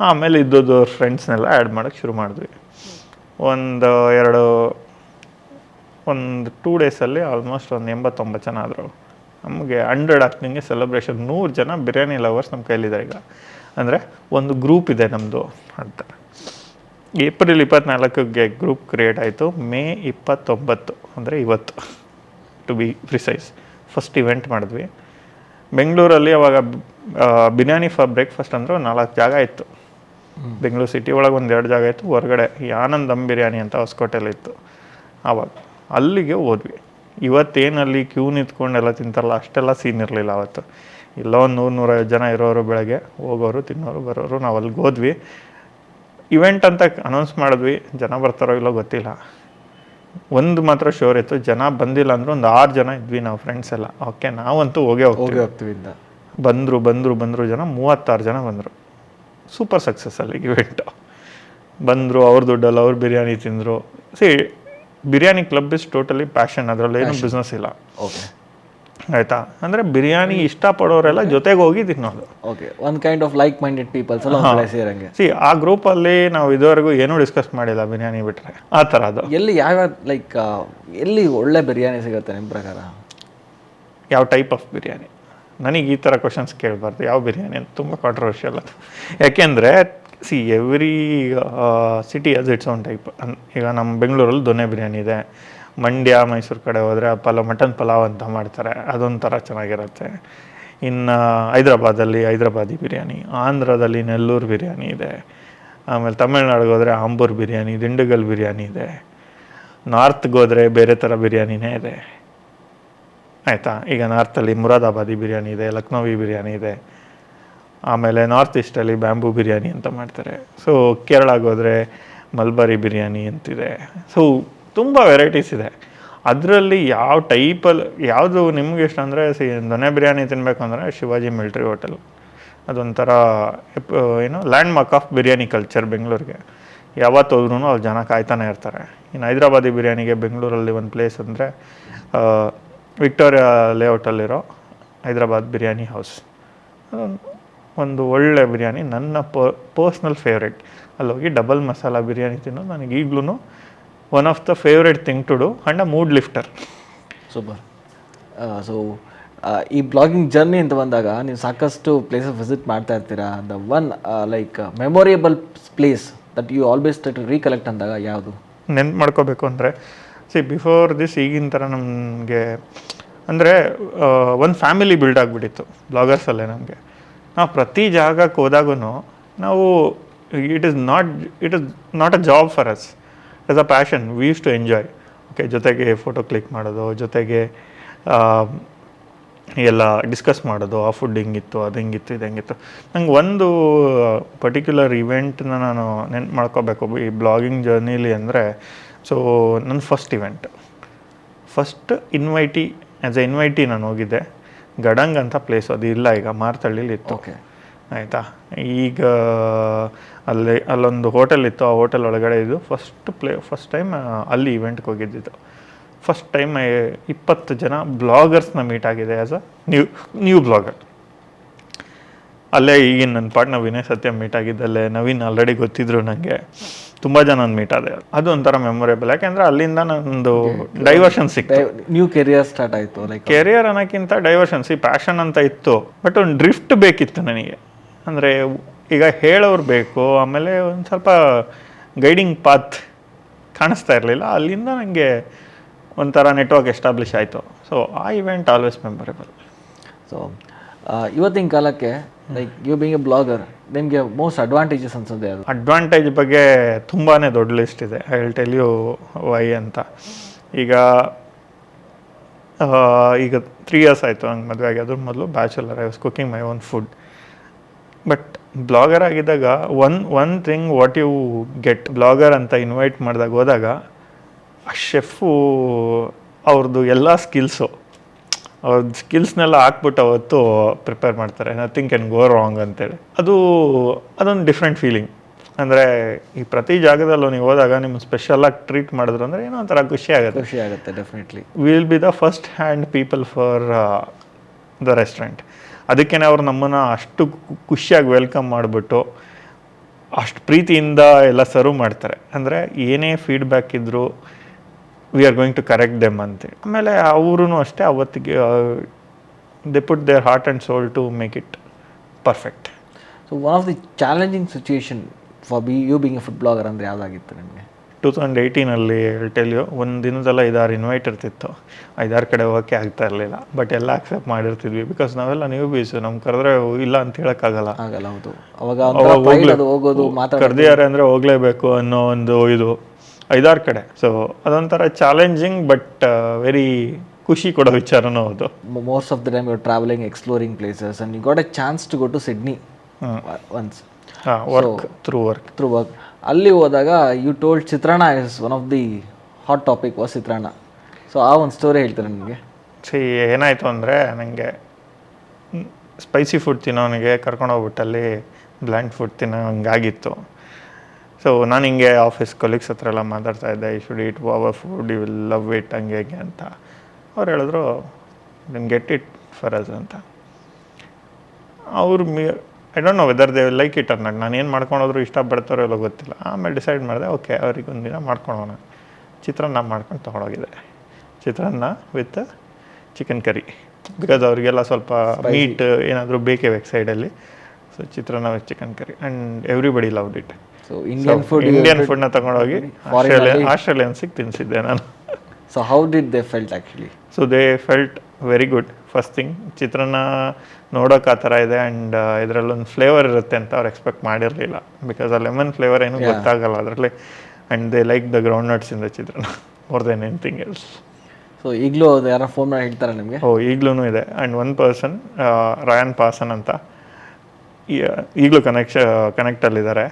ಆಮೇಲೆ ಇದ್ದದ್ದು ಫ್ರೆಂಡ್ಸ್ನೆಲ್ಲ ಆ್ಯಡ್ ಮಾಡೋಕ್ಕೆ ಶುರು ಮಾಡಿದ್ವಿ. ಒಂದು ಎರಡು, ಒಂದು ಟೂ ಡೇಸಲ್ಲಿ ಆಲ್ಮೋಸ್ಟ್ ಒಂದು ಎಂಬತ್ತೊಂಬತ್ತು ಜನ ಆದರು. ನಮಗೆ ಹಂಡ್ರೆಡ್ ಆಗ್ತಿಂಗೆ ಸೆಲೆಬ್ರೇಷನ್ ನೂರು ಜನ ಬಿರಿಯಾನಿ ಲವರ್ಸ್ ನಮ್ಮ ಕೈಲಿದ್ದಾರೆ ಈಗ. ಅಂದರೆ ಒಂದು ಗ್ರೂಪ್ ಇದೆ ನಮ್ಮದು ಅಂತ. ಏಪ್ರಿಲ್ ಇಪ್ಪತ್ನಾಲ್ಕಕ್ಕೆ ಗ್ರೂಪ್ ಕ್ರಿಯೇಟ್ ಆಯಿತು, ಮೇ ಇಪ್ಪತ್ತೊಂಬತ್ತು, ಅಂದರೆ ಇವತ್ತು to be precise first event ಮಾಡಿದ್ವಿ. ಬೆಂಗಳೂರಲ್ಲಿ ಅವಾಗ ಬಿರಿಯಾನಿ ಫಾರ್ ಬ್ರೇಕ್ಫಾಸ್ಟ್ ಅಂದರೆ ಒಂದು ನಾಲ್ಕು ಜಾಗ ಇತ್ತು. ಬೆಂಗಳೂರು ಸಿಟಿ ಒಳಗೆ ಒಂದು ಎರಡು ಜಾಗ ಇತ್ತು, ಹೊರಗಡೆ ಈ ದಮ್ ಬಿರಿಯಾನಿ ಅಂತ ಹೊಸಕೋಟೆಯಲ್ಲಿ ಇತ್ತು ಆವಾಗ ಅಲ್ಲಿಗೆ ಹೋದ್ವಿ. ಇವತ್ತೇನಲ್ಲಿ ಕ್ಯೂ ನಿಂತ್ಕೊಂಡೆಲ್ಲ ತಿಂತಾರಲ್ಲ ಅಷ್ಟೆಲ್ಲ ಸೀನ್ ಇರಲಿಲ್ಲ ಅವತ್ತು. ಇಲ್ಲ ಒಂದು ನೂರು ನೂರೈವತ್ತು ಜನ ಇರೋರು ಬೆಳಗ್ಗೆ ಹೋಗೋರು ತಿನ್ನೋರು ಬರೋರು ನಾವು ಅಲ್ಲಿಗೆ ಹೋದ್ವಿ. ಇವೆಂಟ್ ಅಂತ ಅನೌನ್ಸ್ ಮಾಡಿದ್ವಿ ಜನ ಬರ್ತಾರೋ ಇಲ್ಲೋ ಗೊತ್ತಿಲ್ಲ. ಒಂದು ಮಾತ್ರ ಶೋರ್ ಇತ್ತು ಜನ ಬಂದಿಲ್ಲ ಅಂದ್ರೆ ಒಂದು ಆರು ಜನ ಇದ್ವಿ ನಾವು ಫ್ರೆಂಡ್ಸ್ ಎಲ್ಲ. ಓಕೆ ನಾವಂತೂ ಹೋಗೇ ಹೋಗಿ ಹೋಗ್ತೀವಿ ಬಂದರು ಬಂದರು ಬಂದರು ಜನ ಮೂವತ್ತಾರು ಜನ ಬಂದರು. ಸೂಪರ್ ಸಕ್ಸಸ್ ಅಲ್ಲಿ ಇವೆಂಟು ಬಂದರು ಅವ್ರ ದುಡ್ಡಲ್ಲಿ ಅವ್ರು ಬಿರಿಯಾನಿ ತಿಂದರು. See biryani club is totally passion ಅದರಲ್ಲಿ ಏನು ಬಿಸ್ನೆಸ್ ಇಲ್ಲ. ಓಕೆ ಆಯ್ತಾ? ಅಂದ್ರೆ ಬಿರಿಯಾನಿ ಇಷ್ಟಪಡೋರೆಲ್ಲ ಜೊತೆಗೆ ಹೋಗಿ ತಿನ್ನೋದು ಓಕೆ ಒಂದು kind of like minded peoples ಎಲ್ಲ ಸೇರಂಗೆ ಸಿ ಆ ಗ್ರೂಪಲ್ಲಿ ನಾವು ಇದುವರೆಗೂ ಏನೂ ಡಿಸ್ಕಸ್ ಮಾಡಿಲ್ಲ ಬಿರಿಯಾನಿ ಬಿಟ್ರೆ. ಆ ಥರ ಅದು. ಎಲ್ಲಿ ಯಾವ ಲೈಕ್ ಎಲ್ಲಿ ಒಳ್ಳೆ ಬಿರಿಯಾನಿ ಸಿಗುತ್ತೆ ನಿಮ್ಮ ಪ್ರಕಾರ? ಯಾವ ಟೈಪ್ ಆಫ್ ಬಿರಿಯಾನಿ? ನನಗೆ ಈ ಥರ ಕ್ವಶನ್ಸ್ ಕೇಳಬಾರ್ದು. ಯಾವ ಬಿರಿಯಾನಿ ಅಂತ ತುಂಬ ಕಾಂಟ್ರವರ್ಷಿಯಲ್ ಯಾಕೆಂದರೆ see every city has its own type ಈಗ ನಮ್ಮ ಬೆಂಗಳೂರಲ್ಲಿ ದೊನೆ ಬಿರಿಯಾನಿ ಇದೆ. ಮಂಡ್ಯ, ಮೈಸೂರು ಕಡೆ ಹೋದರೆ ಪಲಾವ್ ಮಟನ್ ಪಲಾವ್ ಅಂತ ಮಾಡ್ತಾರೆ. ಅದೊಂಥರ ಚೆನ್ನಾಗಿರುತ್ತೆ. ಇನ್ನು, ಹೈದ್ರಾಬಾದಲ್ಲಿ ಹೈದ್ರಾಬಾದಿ ಬಿರಿಯಾನಿ, ಆಂಧ್ರದಲ್ಲಿ ನೆಲ್ಲೂರು ಬಿರಿಯಾನಿ ಇದೆ. ಆಮೇಲೆ ತಮಿಳ್ನಾಡಿಗೆ ಹೋದರೆ ಆಂಬೂರ್ ಬಿರಿಯಾನಿ, ದಿಂಡುಗಲ್ ಬಿರಿಯಾನಿ ಇದೆ. ನಾರ್ತ್ಗೆ ಹೋದರೆ ಬೇರೆ ಥರ ಬಿರಿಯಾನಿನೇ ಇದೆ. ಆಯಿತಾ? ಈಗ ನಾರ್ತಲ್ಲಿ ಮುರಾದಾಬಾದಿ ಬಿರಿಯಾನಿ ಇದೆ, ಲಕ್ನೋವಿ ಬಿರಿಯಾನಿ ಇದೆ. ಆಮೇಲೆ ನಾರ್ತ್ ಈಸ್ಟಲ್ಲಿ ಬ್ಯಾಂಬೂ ಬಿರಿಯಾನಿ ಅಂತ ಮಾಡ್ತಾರೆ. ಸೊ ಹೋದರೆ ಮಲ್ಬರಿ ಬಿರಿಯಾನಿ ಅಂತಿದೆ. ಸೊ ತುಂಬ ವೆರೈಟೀಸ್ ಇದೆ. ಅದರಲ್ಲಿ ಯಾವ ಟೈಪಲ್ಲಿ ಯಾವುದು ನಿಮ್ಗೆ ಇಷ್ಟ ಅಂದರೆ, ಸಿ ದೊನೆ ಬಿರಿಯಾನಿ ತಿನ್ನಬೇಕು ಅಂದರೆ ಶಿವಾಜಿ ಮಿಲ್ಟ್ರಿ ಹೋಟೆಲ್. ಅದೊಂಥರ ಏನು landmark of biryani culture ಬೆಂಗಳೂರಿಗೆ. ಯಾವತ್ತು ಹೋದ್ರೂ ಅವ್ರು ಜನ ಕಾಯ್ತಾನೆ ಇರ್ತಾರೆ. ಇನ್ನು ಹೈದ್ರಾಬಾದಿ ಬಿರಿಯಾನಿಗೆ ಬೆಂಗಳೂರಲ್ಲಿ ಒಂದು ಪ್ಲೇಸ್ ಅಂದರೆ ವಿಕ್ಟೋರಿಯಾ ಲೇಔಟಲ್ಲಿರೋ ಹೈದ್ರಾಬಾದ್ ಬಿರಿಯಾನಿ ಹೌಸ್ ಒಂದು ಒಳ್ಳೆ ಬಿರಿಯಾನಿ ನನ್ನ ಪರ್ಸ್ನಲ್ ಫೇವ್ರೆಟ್ ಅಲ್ಲಿ ಹೋಗಿ ಡಬಲ್ ಮಸಾಲ ಬಿರಿಯಾನಿ ತಿನ್ನೋದು ನನಗೆ ಈಗಲೂ one of the favourite thing to do and a mood lifter super so ಈ ಬ್ಲಾಗಿಂಗ್ ಜರ್ನಿ ಅಂತ ಬಂದಾಗ ನೀವು ಸಾಕಷ್ಟು ಪ್ಲೇಸಸ್ ವಿಸಿಟ್ ಮಾಡ್ತಾ ಇರ್ತೀರಾ? The one like memorable place that you always to recollect ಅಂದಾಗ ಯಾವುದು? ನೆನ್ಪು ಮಾಡ್ಕೋಬೇಕು ಅಂದರೆ ಸಿ ಬಿಫೋರ್ ದಿಸ್ ಈಗಿನ ಥರ ನಮಗೆ ಅಂದರೆ ಒಂದು ಫ್ಯಾಮಿಲಿ ಬಿಲ್ಡ್ ಆಗಿಬಿಟ್ಟಿತ್ತು ಬ್ಲಾಗರ್ಸಲ್ಲೇ ನಮಗೆ. ನಾವು ಪ್ರತಿ ಜಾಗಕ್ಕೆ ಹೋದಾಗೂ ನಾವು it is not it is not a job for us is a passion we use to enjoy okay ಜೊತೆಗೆ ಫೋಟೋ ಕ್ಲಿಕ್ ಮಾಡೋದು, ಜೊತೆಗೆ ಎಲ್ಲ ಡಿಸ್ಕಸ್ ಮಾಡೋದು, ಆ ಫುಡ್ ಹಿಂಗಿತ್ತು, ಅದು ಹಿಂಗಿತ್ತು, ಇದು ಹೆಂಗಿತ್ತು. ನಂಗೆ ಒಂದು ಪರ್ಟಿಕ್ಯುಲರ್ ಇವೆಂಟ್ನ ನಾನು ನೆನ್ಪು ಮಾಡ್ಕೋಬೇಕು. ಈ ಬ್ಲಾಗಿಂಗ್ ಜರ್ನಿಲಿ ಅಂದರೆ ಸೊ ನನ್ನ first event first invitee as a invitee ನಾನು ಹೋಗಿದ್ದೆ. ಗಡಂಗ್ ಅಂತ ಪ್ಲೇಸ್ ಅದು ಇಲ್ಲ ಈಗ ಮಾರ್ತಳ್ಳಿಲಿ ಇತ್ತು. ಓಕೆ ಆಯಿತಾ? ಈಗ ಅಲ್ಲಿ ಅಲ್ಲೊಂದು ಹೋಟೆಲ್ ಇತ್ತು ಆ ಹೋಟೆಲ್ ಒಳಗಡೆ ಇದು ಫಸ್ಟ್ ಪ್ಲೇ ಫಸ್ಟ್ ಟೈಮ್ ಅಲ್ಲಿ ಇವೆಂಟ್ಗೆ ಹೋಗಿದ್ದಿತ್ತು ಫಸ್ಟ್ ಟೈಮ್ ಇಪ್ಪತ್ತು ಜನ ಬ್ಲಾಗರ್ಸ್ನ ಮೀಟ್ ಆಗಿದೆ as a new new blogger ಅಲ್ಲೇ ಈಗಿನ ನನ್ನ ಪಾಟ್ನ ವಿನಯ್ ಸತ್ಯ ಮೀಟ್ ಆಗಿದ್ದಲ್ಲೇ ನವೀನ್ ಆಲ್ರೆಡಿ ಗೊತ್ತಿದ್ರು ನನಗೆ ತುಂಬ ಜನ ಮೀಟ್ ಆದೆ. ಅದು ಒಂಥರ ಮೆಮೊರೇಬಲ್ ಯಾಕೆಂದ್ರೆ ಅಲ್ಲಿಂದ ನಂದು ಡೈವರ್ಷನ್ ಸಿಕ್ತು. ನ್ಯೂ ಕೆರಿಯರ್ ಸ್ಟಾರ್ಟ್ ಆಯ್ತು ಲೈಕ್ ಕೆರಿಯರ್ ಅನ್ನೋಕ್ಕಿಂತ ಡೈವರ್ಷನ್ಸ್ ಈ ಪ್ಯಾಷನ್ ಅಂತ ಇತ್ತು. ಬಟ್ ಒಂದು ಡ್ರಿಫ್ಟ್ ಬೇಕಿತ್ತು ನನಗೆ. ಅಂದರೆ ಈಗ ಹೇಳೋರು ಬೇಕು ಆಮೇಲೆ ಒಂದು ಸ್ವಲ್ಪ ಗೈಡಿಂಗ್ ಪಾತ್ ಕಾಣಿಸ್ತಾ ಇರಲಿಲ್ಲ. ಅಲ್ಲಿಂದ ನನಗೆ ಒಂಥರ ನೆಟ್ವರ್ಕ್ ಎಸ್ಟಾಬ್ಲಿಷ್ ಆಯಿತು. ಸೊ ಆ ಇವೆಂಟ್ ಆಲ್ವೇಸ್ ಮೆಮೊರೇಬಲ್ ಸೊ ಇವತ್ತಿನ ಕಾಲಕ್ಕೆ like you being a blogger ನಿಮಗೆ ಮೋಸ್ಟ್ ಅಡ್ವಾಂಟೇಜಸ್ ಅನ್ಸುತ್ತೆ ಅದು ಅಡ್ವಾಂಟೇಜ್ ಬಗ್ಗೆ ತುಂಬಾ ದೊಡ್ಡ ಲಿಸ್ಟ್ ಇದೆ. I will tell you why ಅಂತ. ಈಗ ಈಗ ತ್ರೀ ಇಯರ್ಸ್ ಆಯಿತು ನಂಗೆ ಮದುವೆ ಆಗಿ. ಅದ್ರ ಮೊದಲು bachelor I was cooking my own food but blogger ಆಗಿದ್ದಾಗ one one thing what you get blogger ಅಂತ ಇನ್ವೈಟ್ ಮಾಡಿದಾಗ ಹೋದಾಗ, ಆ ಶೆಫು ಅವ್ರದ್ದು ಎಲ್ಲ ಸ್ಕಿಲ್ಸು ಅವ್ರದ್ದು ಸ್ಕಿಲ್ಸ್ನೆಲ್ಲ ಹಾಕ್ಬಿಟ್ಟು ಅವತ್ತು ಪ್ರಿಪೇರ್ ಮಾಡ್ತಾರೆ. ನಥಿಂಗ್ ಕ್ಯಾನ್ ಗೋ ರಾಂಗ್ ಅಂತೇಳಿ. ಅದು ಅದೊಂದು ಡಿಫ್ರೆಂಟ್ ಫೀಲಿಂಗ್ ಅಂದರೆ ಈ ಪ್ರತಿ ಜಾಗದಲ್ಲೂ ನೀವು ಹೋದಾಗ ನಿಮ್ಮ ಸ್ಪೆಷಲಾಗಿ ಟ್ರೀಟ್ ಮಾಡಿದ್ರು ಅಂದರೆ ಏನೋ ಒಂಥರ ಖುಷಿ ಆಗುತ್ತೆ. ಖುಷಿ ಆಗುತ್ತೆ definitely will be the first hand people for the restaurant ಅದಕ್ಕೇ ಅವ್ರು ನಮ್ಮನ್ನು ಅಷ್ಟು ಖುಷಿಯಾಗಿ ವೆಲ್ಕಮ್ ಮಾಡಿಬಿಟ್ಟು ಅಷ್ಟು ಪ್ರೀತಿಯಿಂದ ಎಲ್ಲ ಸರ್ವ್ ಮಾಡ್ತಾರೆ. ಅಂದರೆ ಏನೇ ಫೀಡ್ಬ್ಯಾಕ್ ಇದ್ದರೂ we are going to correct them ಅಂತೇಳಿ ಆಮೇಲೆ ಅವರು ಅಷ್ಟೇ ಅವತ್ತಿಗೆ they put their heart and soul to make it perfect so one of the challenging situation for be you being a food blogger ಅಂದರೆ ಯಾವುದಾಗಿತ್ತು ನಿಮಗೆ? ಟೂ ತೌಸಂಡ್ ಏಯ್ಟೀನಲ್ಲಿ tell you ಒಂದು ದಿನದಲ್ಲ ಐದಾರು ಇನ್ವೈಟ್ ಇರ್ತಿತ್ತು. ಐದಾರು ಕಡೆ ಹೋಗೋಕ್ಕೆ ಆಗ್ತಾ ಇರಲಿಲ್ಲ. ಬಟ್ ಎಲ್ಲ ಅಕ್ಸೆಪ್ಟ್ ಮಾಡಿರ್ತಿದ್ವಿ ಬಿಕಾಸ್ ನಾವೆಲ್ಲ ನೀವು ಬೀಸು ನಮ್ಗೆ ಕರೆದ್ರೆ ಇಲ್ಲ ಅಂತ ಹೇಳೋಕ್ಕಾಗಲ್ಲ. ಆಗಲ್ಲ ಹೌದು. ಅವಾಗ ಕರೆದಿದ್ದಾರೆ ಅಂದರೆ ಹೋಗಲೇಬೇಕು ಅನ್ನೋ ಒಂದು ಇದು. ಐದಾರು ಕಡೆ. ಸೊ ಅದೊಂಥರ ಚಾಲೆಂಜಿಂಗ್ ಬಟ್ ವೆರಿ ಖುಷಿ ಕೊಡೋ ವಿಚಾರನೂ ಹೌದು most of the time your travelling exploring places and you got a chance to go to Sydney once ಹಾಂ work through work through work ಅಲ್ಲಿ ಹೋದಾಗ you told chitranna is one of the hot topic was chitranna so ಆ ಒಂದು story ಹೇಳ್ತಾರೆ ನಿಮಗೆ? See ಏನಾಯಿತು ಅಂದರೆ ನನಗೆ ಸ್ಪೈಸಿ ಫುಡ್ ತಿನ್ನೋನಿಗೆ ಕರ್ಕೊಂಡೋಗ್ಬಿಟ್ಟಲ್ಲಿ ಬ್ಲ್ಯಾಂಡ್ ಫುಡ್ ತಿನ್ನೋ ಹಂಗಾಗಿತ್ತು. ಸೊ ನಾನು ಹಿಂಗೆ ಆಫೀಸ್ ಕೊಲೀಗ್ಸ್ ಹತ್ರ ಎಲ್ಲ ಮಾತಾಡ್ತಾ ಇದ್ದೆ ಈ should it our food you will love it ಹಂಗೆ ಹೇಗೆ ಅಂತ. ಅವ್ರು ಹೇಳಿದ್ರು ನಿನ್ ಗೆಟ್ ಇಟ್ ಫರ್ ಅಸ್ ಅಂತ. ಅವ್ರು me I don't know whether they like it ಅನ್ನೋದು ನಾನು ಏನು ಮಾಡ್ಕೊಂಡೋದ್ರು ಇಷ್ಟಪಡ್ತಾರೋ ಇಲ್ಲೋ ಗೊತ್ತಿಲ್ಲ. ಆಮೇಲೆ ಡಿಸೈಡ್ ಮಾಡಿದೆ ಓಕೆ ಅವ್ರಿಗೆ ಒಂದಿನ ಮಾಡ್ಕೊಳೋಣ. ಚಿತ್ರಾನ್ನ ಮಾಡ್ಕೊಂಡು ತೊಗೊಂಡೋಗಿದೆ chitranna with chicken curry because ಅವರಿಗೆಲ್ಲ ಸ್ವಲ್ಪ ಮೀಟ್ ಏನಾದರೂ ಬೇಕೇ ಬೇಕು ಸೈಡಲ್ಲಿ so chitranna with chicken curry and everybody loved it so Indian food Indian ಫುಡ್ನ ತಗೊಂಡೋಗಿ ಆಸ್ಟ್ರೇಲಿಯನ್ ಆಸ್ಟ್ರೇಲಿಯನ್ಸಿಗೆ ತಿನ್ನಿಸಿದ್ದೆ ನಾನು. So how did they felt actually so they felt very good first thing chitranna ನೋಡೋಕ್ ಆ ಥರ ಇದೆ ಆ್ಯಂಡ್ ಇದರಲ್ಲೊಂದು ಫ್ಲೇವರ್ ಇರುತ್ತೆ ಅಂತ ಅವ್ರು ಎಕ್ಸ್ಪೆಕ್ಟ್ ಮಾಡಿರಲಿಲ್ಲ. ಬಿಕಾಸ್ ಆ ಲೆಮನ್ ಫ್ಲೇವರ್ ಏನೂ ಗೊತ್ತಾಗಲ್ಲ ಅದರಲ್ಲಿ. And they like the ground nuts ಇಂದ the chitranna more than anything else so ಈಗಲೂ ಅದು ಯಾರೋ ಫೋನ್ ಮಾಡಿ ಹೇಳ್ತಾರೆ ನಿಮಗೆ? ಓ ಈಗಲೂ ಇದೆ. And one person Ryan Pason ಅಂತ ಈಗಲೂ ಕನೆಕ್ಷ ಕನೆಕ್ಟಲ್ಲಿದ್ದಾರೆ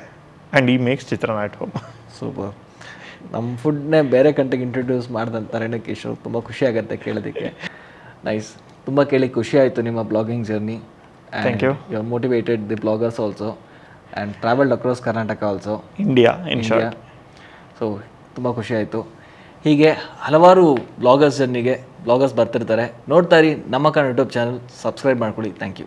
and he makes chitranna at home super ನಮ್ಮ ಫುಡ್ನೇ ಬೇರೆ ಕಂಟ್ರಿಗೆ ಇಂಟ್ರೊಡ್ಯೂಸ್ ಮಾಡ್ದಂಥ ಕಿಶೋರ್ ತುಂಬ ಖುಷಿ ಆಗುತ್ತೆ ಕೇಳೋದಕ್ಕೆ. ನೈಸ್ ತುಂಬ ಕೇಳಿ ಖುಷಿ ಆಯಿತು ನಿಮ್ಮ blogging journey thank you you are motivated the bloggers also and travelled across Karnataka also India India so ತುಂಬ ಖುಷಿ ಆಯಿತು. ಹೀಗೆ ಹಲವಾರು ಬ್ಲಾಗರ್ಸ್ ಜರ್ನಿಗೆ ಬ್ಲಾಗರ್ಸ್ ಬರ್ತಿರ್ತಾರೆ. ನೋಡ್ತಾ ಇರಿ ನಮ್ಮ ಕನ್ನಡ ಯೂಟ್ಯೂಬ್ ಚಾನಲ್ ಸಬ್ಸ್ಕ್ರೈಬ್ ಮಾಡ್ಕೊಳ್ಳಿ. Thank you